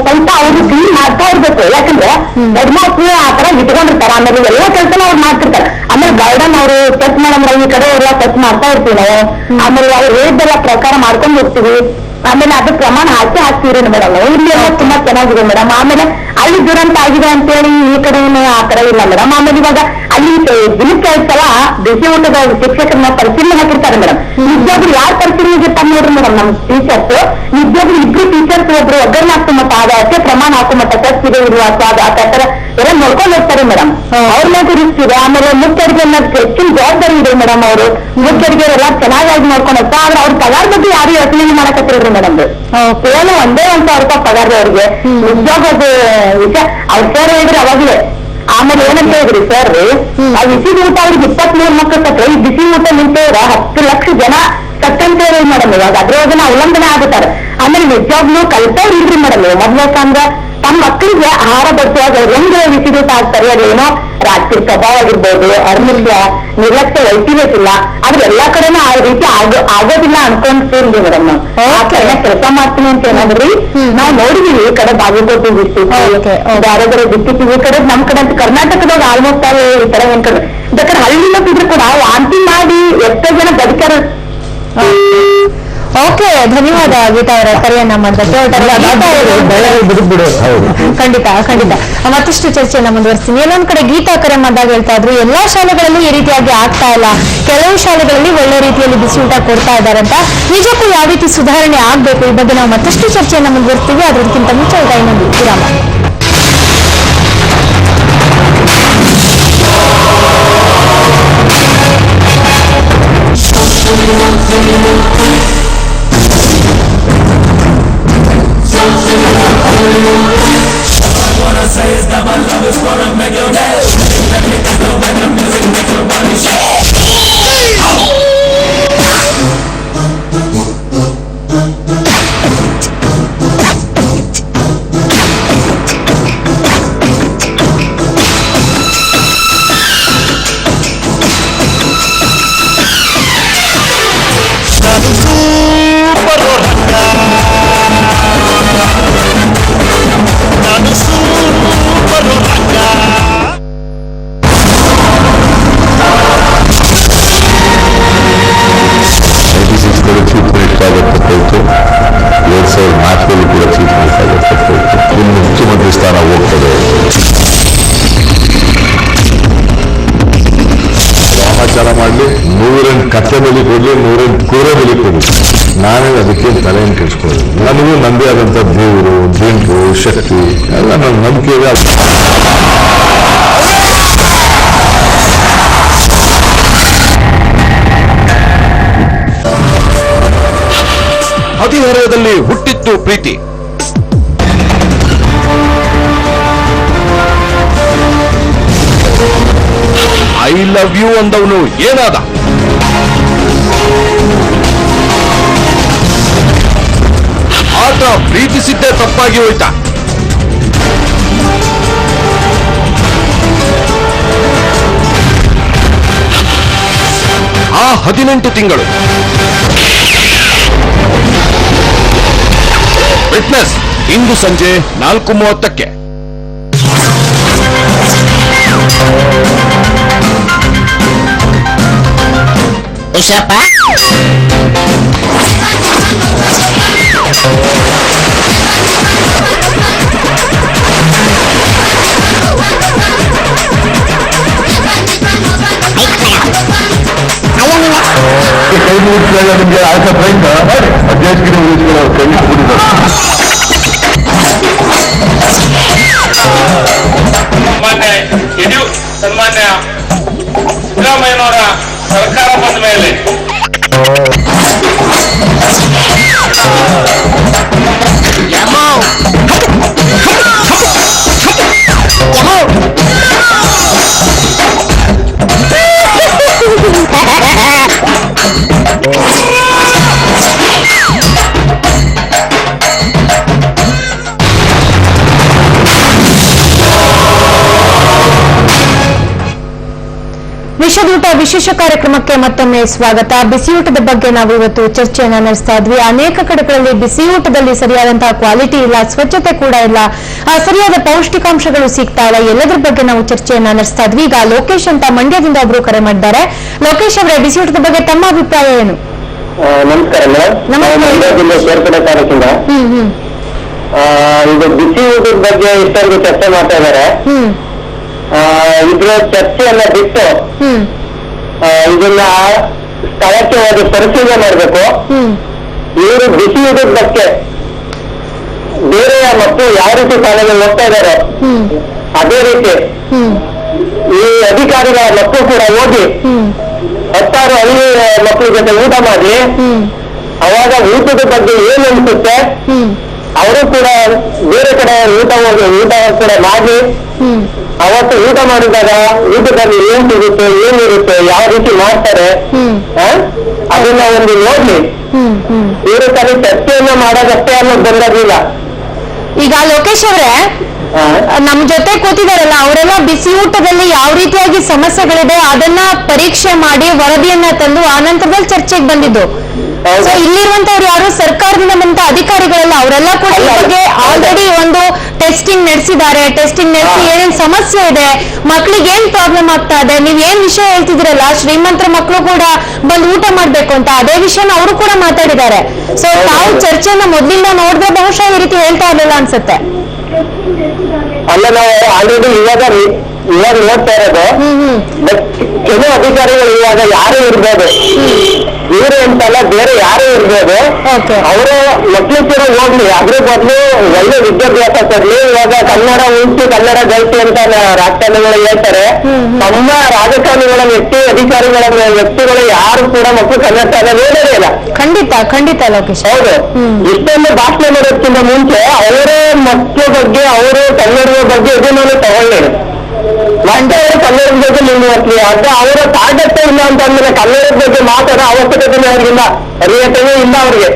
ಸ್ವಲ್ಪ ಅವ್ರು ಕ್ಲೀನ್ ಮಾಡ್ತಾ ಇರ್ಬೇಕು ಯಾಕಂದ್ರೆ ಹೆಡ್ ಮಾಸ್ಟರ್ ಆ ತರ ಇಟ್ಕೊಂಡಿರ್ತಾರೆ ಆಮೇಲೆ ಎಲ್ಲ ಕೆಲಸನ ಅವ್ರು ಮಾಡ್ತಿರ್ತಾರೆ ಆಮೇಲೆ ಗಾರ್ಡನ್ ಅವರು ಟಚ್ ಮಾಡಂದ್ರೆ ಈ ಕಡೆ ಎಲ್ಲ ಟಚ್ ಮಾಡ್ತಾ ಇರ್ತೀವಿ ನಾವು ಆಮೇಲೆ ಅವ್ರು ಹೇಳಿದ್ದೆಲ್ಲ ಪ್ರಕಾರ ಮಾಡ್ಕೊಂಡು ಹೋಗ್ತೀವಿ ಆಮೇಲೆ ಅದು ಪ್ರಮಾಣ ಹಾಕಿ ಹಾಕ್ತೀರಿ ಮೇಡಮ್. ಇಲ್ಲಿ ಎಲ್ಲ ತುಂಬಾ ಚೆನ್ನಾಗಿದೆ ಮೇಡಮ್. ಆಮೇಲೆ ಅಲ್ಲಿ ದುರಂತ ಆಗಿದೆ ಅಂತೇಳಿ ಈ ಕಡೆ ಆ ತರ ಇಲ್ಲ ಮೇಡಮ್. ಆಮೇಲೆ ಇವಾಗ ಅಲ್ಲಿ ದಿನಕ್ಕೆ ಐದು ಸಲ ಬಿಸಿ ಊಟದ ಶಿಕ್ಷಕರನ್ನ ಪರಿಶೀಲನೆ ಹಾಕಿರ್ತಾರೆ ಮೇಡಮ್. ನಿಜವಾಗ್ಲೂ ಯಾರು ಪರಿಶೀಲನೆಗೆ ನೋಡ್ರಿ ಮೇಡಮ್ ನಮ್ ಟೀಚರ್ಸ್ ನಿಜವಾಗ್ಲೂ ಇಬ್ರು ಟೀಚರ್ಸ್ ಒಬ್ರು ಒಗ್ಗರಣೆ ಹಾಕೋ ಮಟ್ಟ ಆದಾಯಕ್ಕೆ ಪ್ರಮಾಣ ಹಾಕೋ ಮಟ್ಟ ಟಚ್ ಇದೆ ಇರುವ ಸ್ವಾದ ಆ ತರ ಎಲ್ಲ ನೋಡ್ಕೊಂಡು ಹೋಗ್ತಾರೆ ಮೇಡಮ್. ಅವ್ರ ಮೇಲೆ ರಿಸ್ಕ್ ಇದೆ ಆಮೇಲೆ ಮುಖ್ಯರಿಗೆ ಹೆಚ್ಚಿನ ಜವಾಬ್ದಾರಿ ಇದೆ ಮೇಡಮ್ ಅವರು. ಮುಖ್ಯರಿಗೆ ಎಲ್ಲ ಚೆನ್ನಾಗಿ ನೋಡ್ಕೊಂಡು ಹೋಗ್ತಾ ಆದ್ರೆ ಅವ್ರ ಪಗಾರ ಬಗ್ಗೆ ಯಾರು ಯೋಚನೆ ಮಾಡಕತ್ತಿರೋದು ಮೇಡಮ್ ಕೇವಲ ಒಂದೇ ಒಂದ್ ಸಾವಿರ ರೂಪಾಯಿ ಪಗಾರ ಅವ್ರಿಗೆ. ನಿಜವಾಗ ಅದು ವಿಷಯ ಅವ್ರ ಸರ್ ಹೇಳಿದ್ರೆ ಅವಾಗ್ಲೇ. ಆಮೇಲೆ ಏನಂತ ಹೇಳಿದ್ರಿ ಸರ್ ಆ ಬಿಸಿ ಊಟ ಅವ್ರಿಗೆ ಇಪ್ಪತ್ತ್ ಮೂರು ಮಕ್ಕಳು ಸತ್ರೆ. ಈ ಬಿಸಿ ಊಟ ನಿಂತವ್ರ ಹತ್ತು ಲಕ್ಷ ಜನ ಸತ್ತಂತ ಹೇಳಿ ಮೇಡಮ್ ಇವಾಗ ಅದ್ರೊಳಗನ ಅವಲಂಬನೆ ಆಗುತ್ತಾರೆ ಆಮೇಲೆ ನಿಜವಾಗ್ಲೂ ಕಲ್ತವ್ರು ಇಲ್ರಿ ಮೇಡಮ್ ಮೊದ್ಲೇಕಂದ್ರ ತಮ್ಮ ಮಕ್ಕಳಿಗೆ ಆಹಾರ ಬಡಿಸುವಾಗ ಹೆಂಗೆ ಬಿಸಿ ಊಟ ಆಗ್ತಾರೆ ಅದೇನೋ ರಾತ್ರಿ ಕಬಾಬ್ ಆಗಿರ್ಬೋದು ಅರ್ಮಿಲ್ಯ ನಿರ್ಲಕ್ಷ್ಯ ವಹಿಸಿಬೇಕಿಲ್ಲ ಆದ್ರೆ ಎಲ್ಲಾ ಕಡೆನೂ ಆ ರೀತಿ ಆಗೋ ಆಗೋದಿಲ್ಲ ಅನ್ಕೊಂತೀವಿ ಮೇಡಮ್ ಕೆಲಸ ಮಾಡ್ತೀನಿ ಅಂತ ಏನಾದ್ರಿ ನಾವು ನೋಡಿದೀವಿ ಈ ಕಡೆ ಬಾಗಲಕೋಟೆ ಡಿಸ್ಟಿಕ್ ಬೇರೆ ಬೇರೆ ಡಿಸ್ಟಿಕ್ ಈ ಕಡೆ ನಮ್ ಕಡೆ ಅಂತ ಕರ್ನಾಟಕದಾಗ ಆಲ್ಮೋಸ್ಟ್ ಆಗಿ ಈ ತರ ಒಂದ್ ಕಡೆ. ಬೇಕಾದ್ರೆ ಹಳ್ಳಿ ಮಕ್ಳಿದ್ರು ಕೂಡ ವಾಂತಿ ಮಾಡಿ ಎಷ್ಟೋ ಜನ ಬದುಕಾರ ಓಕೆ ಧನ್ಯವಾದ ಗೀತಾ ಅವರ ಕರೆಯನ್ನ ಮಾಡಿದಕ್ಕೆ. ಹೌದು. ಖಂಡಿತ ಖಂಡಿತ. ಮತ್ತಷ್ಟು ಚರ್ಚೆಯನ್ನ ಮುಂದುವರಿಸ್ತೀನಿ. ಎಲ್ಲೊಂದ್ ಕಡೆ ಗೀತಾ ಕರೆ ಮಾಡಿದಾಗ ಹೇಳ್ತಾ ಇದ್ರು ಎಲ್ಲಾ ಶಾಲೆಗಳಲ್ಲೂ ಈ ರೀತಿಯಾಗಿ ಆಗ್ತಾ ಇಲ್ಲ. ಕೆಲವು ಶಾಲೆಗಳಲ್ಲಿ ಒಳ್ಳೆ ರೀತಿಯಲ್ಲಿ ಬಿಸಿ ಊಟ ಕೊಡ್ತಾ ಇದ್ದಾರೆ ಅಂತ. ನಿಜಕ್ಕೂ ಯಾವ ರೀತಿ ಸುಧಾರಣೆ ಆಗ್ಬೇಕು ಈ ಬಗ್ಗೆ ನಾವು ಮತ್ತಷ್ಟು ಚರ್ಚೆಯನ್ನ ಮುಂದುವರಿಸ್ತೀವಿ. ಅದಕ್ಕಿಂತ ಮುಂಚೆ ಈಗ ಇನ್ನೊಂದು ವಿರಾಮ. wanna say is that my love is gonna make you dance Let me take the way the music makes your body shake ಹದಿಹರೆಯದಲ್ಲಿ ಹುಟ್ಟಿತ್ತು ಪ್ರೀತಿ. ಐ ಲವ್ ಯು ಅಂದವನು ಏನಾದ? ಆತ ಪ್ರೀತಿಸಿದ್ದೇ ತಪ್ಪಾಗಿ ಹೋಯ್ತಾ. ಆ ಹದಿನೆಂಟು ತಿಂಗಳು. ವಿಟ್ನೆಸ್. ಇಂದು ಸಂಜೆ ನಾಲ್ಕು ಮೂವತ್ತಕ್ಕೆ. ಉಷಪ್ಪ ಕೈ ಮುಗಿಸ್ಕೊಳ್ಳೋ ನಿಮಗೆ ಆಯ್ತಾ ಫ್ರೆಂಡ್ ಅಧ್ಯಕ್ಷರಿಗೆ ಉಳಿಸ್ಕೊಳ್ಳೋ ಕೈ ಮುಗಿಸ್ಬಿಟ್ಟಿದ್ದಾರೆ. ವಿಷದೂಟ ವಿಶೇಷ ಕಾರ್ಯಕ್ರಮಕ್ಕೆ ಮತ್ತೊಮ್ಮೆ ಸ್ವಾಗತ. ಬಿಸಿಯೂಟದ ಬಗ್ಗೆ ನಾವು ಇವತ್ತು ಚರ್ಚೆಯನ್ನ ನಡೆಸ್ತಾ ಇದ್ವಿ. ಅನೇಕ ಕಡೆಗಳಲ್ಲಿ ಬಿಸಿಯೂಟದಲ್ಲಿ ಸರಿಯಾದಂತಹ ಕ್ವಾಲಿಟಿ ಇಲ್ಲ ಸ್ವಚ್ಛತೆ ಕೂಡ ಇಲ್ಲ. ಸರಿಯಾದ ಪೌಷ್ಟಿಕಾಂಶಗಳು ಸಿಗ್ತಾ ಇಲ್ಲ. ಎಲ್ಲದರ ಬಗ್ಗೆ ನಾವು ಚರ್ಚೆಯನ್ನ ನಡೆಸ್ತಾ ಇದ್ವಿ. ಈಗ ಲೋಕೇಶ್ ಅಂತ ಮಂಡ್ಯದಿಂದ ಒಬ್ರು ಕರೆ ಮಾಡಿದ್ದಾರೆ. ಲೋಕೇಶ್ ಅವರೇ ಬಿಸಿಯೂಟದ ಬಗ್ಗೆ ತಮ್ಮ ಅಭಿಪ್ರಾಯ ಏನು? ನಮಸ್ಕಾರ ಇದು ಬಿಸಿ ಊಟದ ಬಗ್ಗೆ ಇಷ್ಟೊಂದು ಚರ್ಚೆ ಮಾಡ್ತಾ ಇದ್ದಾರೆ? ಇದ್ರ ಚರ್ಚೆಯನ್ನ ಬಿಟ್ಟು ಹ್ಮ್. ಇದನ್ನ ಸ್ಥಳಕ್ಕೆ ಹೋಗಿ ಪರಿಶೀಲನೆ ಮಾಡಬೇಕು. ಹ್ಮ್. ಇವರು ಬಿಸಿ ಊಟದ ಬಗ್ಗೆ ಬೇರೆಯ ಮಕ್ಕಳು ಯಾವ ರೀತಿ ಶಾಲೆಗೆ ಹೋಗ್ತಾ ಇದ್ದಾರೆ ಅದೇ ರೀತಿ ಈ ಅಧಿಕಾರಿಗಳ ಮಕ್ಕಳು ಕೂಡ ಹೋಗಿ ಹ್ಮ್. ಹತ್ತಾರು ಹಳ್ಳಿ ಮಕ್ಕಳ ಜೊತೆ ಊಟ ಮಾಡಿ ಅವಾಗ ಊಟದ ಬಗ್ಗೆ ಏನ್ ಅನ್ಸುತ್ತೆ? ಅವರು ಕೂಡ ಬೇರೆ ಕಡೆ ಊಟ ಹೋಗಿ ಊಟ ಕೂಡ ಮಾಡಿ ಅವತ್ತು ಊಟ ಮಾಡಿದಾಗ ಊಟದಲ್ಲಿ ಏನ್ ಸಿಗುತ್ತೆ ಏನಿರುತ್ತೆ ಯಾವ ರೀತಿ ಮಾಡ್ತಾರೆ ಅದನ್ನ ಒಂದು ನೋಡ್ಲಿ ಬೇರೆ ಕಡೆ ಚರ್ಚೆಯನ್ನ ಮಾಡೋದಷ್ಟೇ ಅನ್ನೋದು ಬಂದಾಗಿಲ್ಲ ಈಗ ಲೋಕೇಶ್ ಅವರೇ ನಮ್ ಜೊತೆ ಕೂತಿದಾರಲ್ಲ ಅವರೆಲ್ಲ ಬಿಸಿ ಊಟದಲ್ಲಿ ಯಾವ ರೀತಿಯಾಗಿ ಸಮಸ್ಯೆಗಳಿದೆ ಅದನ್ನ ಪರೀಕ್ಷೆ ಮಾಡಿ ವರದಿಯನ್ನ ತಂದು ಆ ನಂತರದಲ್ಲಿ ಚರ್ಚೆಗೆ ಬಂದಿದ್ದು. ಸೊ ಇಲ್ಲಿರುವಂತವ್ರು ಯಾರು? ಸರ್ಕಾರದಿಂದ ಬಂದ ಅಧಿಕಾರಿಗಳಲ್ಲ. ಅವರೆಲ್ಲ ಕೂಡ ಬಗ್ಗೆ ಆಲ್ರೆಡಿ ಒಂದು ಟೆಸ್ಟಿಂಗ್ ನಡೆಸಿದ್ದಾರೆ. ಟೆಸ್ಟಿಂಗ್ ನಡೆಸಿ ಏನೇನ್ ಸಮಸ್ಯೆ ಇದೆ ಮಕ್ಳಿಗೆ ಏನ್ ಪ್ರಾಬ್ಲಮ್ ಆಗ್ತಾ ಇದೆ ನೀವ್ ಏನ್ ವಿಷಯ ಹೇಳ್ತಿದ್ರಲ್ಲ ಶ್ರೀಮಂತರ ಮಕ್ಕಳು ಕೂಡ ಬಂದು ಊಟ ಮಾಡ್ಬೇಕು ಅಂತ ಅದೇ ವಿಷಯನ ಅವರು ಕೂಡ ಮಾತಾಡಿದ್ದಾರೆ. ಸೊ ತಾವು ಚರ್ಚೆನ ಮೊದ್ಲಿಂದ ನೋಡಿದ್ರೆ ಬಹುಶಃ ಈ ರೀತಿ ಹೇಳ್ತಾ ಇರಲಿಲ್ಲ ಅನ್ಸುತ್ತೆ. ಅಲ್ಲ ನಾವು ಆಲ್ರೆಡಿ ಇವಾಗ ಇವಾಗ ನೋಡ್ತಾ ಇರೋದು ಬಟ್ ಕೆಲವು ಅಧಿಕಾರಿಗಳು ಇವಾಗ ಯಾರು ಇರ್ಬೋದು. ಇವರು ಅಂತಲ್ಲ ಬೇರೆ ಯಾರು ಇರ್ಬೋದು. ಅವರು ಮಕ್ಕಳು ಕೂಡ ಹೋಗ್ಲಿ. ಅದ್ರ ಬದಲು ಒಳ್ಳೆ ವಿದ್ಯಾಭ್ಯಾಸ ಕೊಡ್ಲಿ. ಇವಾಗ ಕನ್ನಡ ಉಂಟು ಕನ್ನಡ ಗಳಿಸಿ ಅಂತ ರಾಜಕಾರಣಿಗಳು ಹೇಳ್ತಾರೆ. ನಮ್ಮ ರಾಜಕಾರಣಿಗಳ ವ್ಯಕ್ತಿ ಅಧಿಕಾರಿಗಳ ವ್ಯಕ್ತಿಗಳು ಯಾರು ಕೂಡ ಮಕ್ಕಳು ಕನ್ನಡ ನೋಡೋದೇ ಇಲ್ಲ. ಖಂಡಿತ ಖಂಡಿತ ಲೋಕೇಶ್. ಹೌದು. ಇಷ್ಟೊಂದು ಭಾಷಣ ಮಾಡೋದಕ್ಕಿಂತ ಮುಂಚೆ ಅವರ ಮಕ್ಕಳ ಬಗ್ಗೆ ಅವರು ಕನ್ನಡದ ಬಗ್ಗೆ ಇದನ್ನು ತಗೊಳ್ಳಿ. ಮತ್ತೆ ಅವರು ಕನ್ನಡದ ಬಗ್ಗೆ ಮುಂದುವರ್ಸ್ಲಿ ಆದ್ರೆ ಅವರ ಟಾರ್ಗೆಟ್ ಇಲ್ಲ ಅಂತ ಅಂದ್ರೆ ಕನ್ನಡದ ಬಗ್ಗೆ ಮಾತಾಡೋ ಅವಶ್ಯಕತೆ ಅವ್ರಿಗಿಲ್ಲ ಅರಿಯತೆಯೇ ಇಲ್ಲ ಅವ್ರಿಗೆ.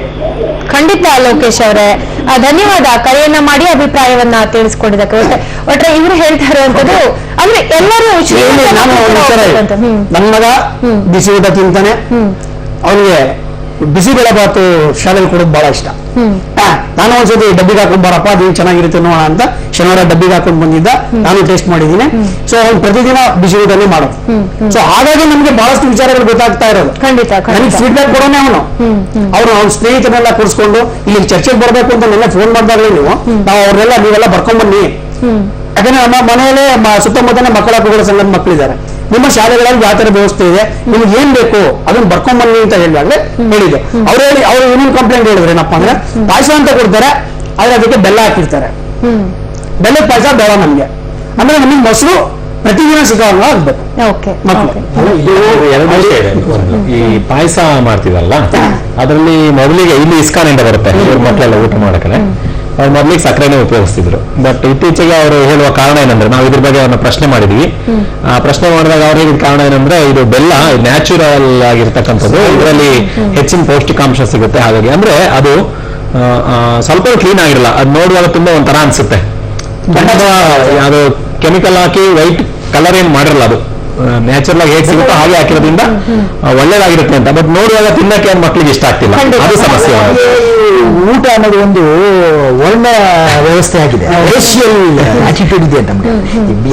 ಖಂಡಿತ ಲೋಕೇಶ್ ಅವರೇ. ಆ, ಧನ್ಯವಾದ. ಕರೆಯನ್ನ ಮಾಡಿ ಅಭಿಪ್ರಾಯವನ್ನ ತಿಳಿಸ್ಕೊಂಡಿದ್ದಕ್ಕೆ. ಒಟ್ಟೆ ಒಟ್ರೆ ಇವ್ರು ಹೇಳ್ತಾ ಇರುವಂತದ್ದು ಅಂದ್ರೆ ಎಲ್ಲರೂ ನನ್ನ ಮಗ ಹ್ಮ್. ಬಿಸಿ ಊಟ ತಿಂತಾನೆ. ಅವನಿಗೆ ಬಿಸಿಬೇಳೆ ಬಾತು ಶಾಲೆಗೆ ಕೊಡೋದು ಬಹಳ ಇಷ್ಟ. ನಾನು ಒಂದ್ಸತಿ ಡಬ್ಬಿಗೆ ಹಾಕೊಂಡ್ ಬರಪ್ಪ ಅದು ಚೆನ್ನಾಗಿರುತ್ತೆ ನೋಡೋಣ ಅಂತ ಶನಿವಾರ ಡಬ್ಬಿಗೆ ಹಾಕೊಂಡ್ ಬಂದಿದ್ದ ನಾನು ಟೇಸ್ಟ್ ಮಾಡಿದ್ದೀನಿ. ಸೊ ಅವ್ನು ಪ್ರತಿದಿನ ಬಿಸಿ ಊಟನೇ ಮಾಡೋದು. ಸೊ ಹಾಗಾಗಿ ನಮ್ಗೆ ಬಹಳಷ್ಟು ವಿಚಾರಗಳು ಗೊತ್ತಾಗ್ತಾ ಇರೋದು. ಖಂಡಿತ ನನಗೆ ಫೀಡ್ಬ್ಯಾಕ್ ಕೊಡೋನೆ ಅವನು. ಅವ್ರು ಅವ್ನ ಸ್ನೇಹಿತರೆಲ್ಲ ಕೂರಿಸ್ಕೊಂಡು ಇಲ್ಲಿ ಚರ್ಚೆಗೆ ಬರಬೇಕು ಅಂತ ನೆನ್ನೆ ಫೋನ್ ಮಾಡಿದಾಗಲೇ ನೀವು ನಾವು ಅವ್ರನ್ನೆಲ್ಲ ನೀವೆಲ್ಲ ಬರ್ಕೊಂಡ್ ಬನ್ನಿ. ಯಾಕಂದ್ರೆ ನಮ್ಮ ಮನೆಯಲ್ಲೇ ಸುತ್ತಮುತ್ತನೇ ಮಕ್ಕಳ ಹಕ್ಕುಗಳ ಸಂಘದ ಮಕ್ಕಳಿದ್ದಾರೆ ನಿಮ್ಮ ಶಾಲೆಗಳಲ್ಲಿ ಯಾವ ತರ ವ್ಯವಸ್ಥೆ ಇದೆ ನಿಮ್ಗೆ ಏನ್ ಬೇಕು ಅದನ್ನ ಬರ್ಕೊಂಡ್ಬನ್ನಿ ಅಂತ ಹೇಳುವಾಗಲೇ ಹೇಳಿದೆ. ಅವ್ರು ಹೇಳಿ ಅವ್ರು ಇನ್ನೊಂದು ಕಂಪ್ಲೇಂಟ್ ಹೇಳಿದ್ರೆ ಏನಪ್ಪಾ ಅಂದ್ರೆ ಪಾಯಸ ಅಂತ ಕೊಡ್ತಾರೆ ಆದ್ರೆ ಅದಕ್ಕೆ ಬೆಲ್ಲ ಹಾಕಿರ್ತಾರೆ. ಬೆಲ್ಲ ಬೆಲ್ಲದ ಪಾಯಸ ಬೇಡ ನಮ್ಗೆ. ಅಂದ್ರೆ ನಮಗೆ ಮೊಸರು ಪ್ರತಿದಿನ ಸಿಗೋಂಗ ಆಗ್ಬೇಕು. ಈ ಪಾಯಸ ಮಾಡ್ತೀವಲ್ಲ ಅದರಲ್ಲಿ ಮೊದಲಿಗೆ ಇಲ್ಲಿ ಇಸ್ಕಾನಿಂದ ಬರುತ್ತೆ ಇವ್ರ ಮಕ್ಕಳೆಲ್ಲ ಊಟ ಮಾಡಕ್ಕೆ ಅವ್ರು ಮೊದಲಿಗೆ ಸಕ್ಕರೆನೇ ಉಪಯೋಗಿಸ್ತಿದ್ರು. ಬಟ್ ಇತ್ತೀಚೆಗೆ ಅವರು ಹೇಳುವ ಕಾರಣ ಏನಂದ್ರೆ ನಾವು ಇದ್ರ ಬಗ್ಗೆ ಅವ್ರನ್ನ ಪ್ರಶ್ನೆ ಮಾಡಿದ್ವಿ. ಆ ಪ್ರಶ್ನೆ ಮಾಡಿದಾಗ ಅವ್ರು ಹೇಳಿದ ಕಾರಣ ಏನಂದ್ರೆ ಇದು ಬೆಲ್ಲ ನ್ಯಾಚುರಲ್ ಆಗಿರ್ತಕ್ಕಂಥದ್ದು. ಇದರಲ್ಲಿ ಹೆಚ್ಚಿನ ಪೌಷ್ಟಿಕಾಂಶ ಸಿಗುತ್ತೆ. ಹಾಗಾಗಿ ಅಂದ್ರೆ ಅದು ಸ್ವಲ್ಪ ಕ್ಲೀನ್ ಆಗಿರಲ್ಲ. ಅದು ನೋಡುವಾಗ ತುಂಬಾ ಒಂಥರ ಅನ್ಸುತ್ತೆ. ಅದು ಕೆಮಿಕಲ್ ಹಾಕಿ ವೈಟ್ ಕಲರ್ ಏನ್ ಮಾಡಿರಲ್ಲ ಅದು. ನ್ಯಾಚುರಲ್ ಆಗಿ ಹೇಗೆ ಸಿಗುತ್ತೋ ಹಾಗೆ ಹಾಕಿರೋದ್ರಿಂದ ಒಳ್ಳೇದಾಗಿರುತ್ತೆ ಅಂತ. ಬಟ್ ನೋಡುವಾಗ ತಿನ್ನಕ್ಕೆ ಏನ್ ಮಕ್ಳಿಗೆ ಇಷ್ಟ ಆಗ್ತಿಲ್ಲ. ಅದು ಸಮಸ್ಯೆ ಊಟ ಅನ್ನೋದು ಒಂದು ವರ್ಣ ವ್ಯವಸ್ಥೆ ಆಗಿದೆ. ರೇಷಿಯಲ್ ಆಟಿಟ್ಯೂಡ್ ಇದೆ ನಮ್ಗೆ.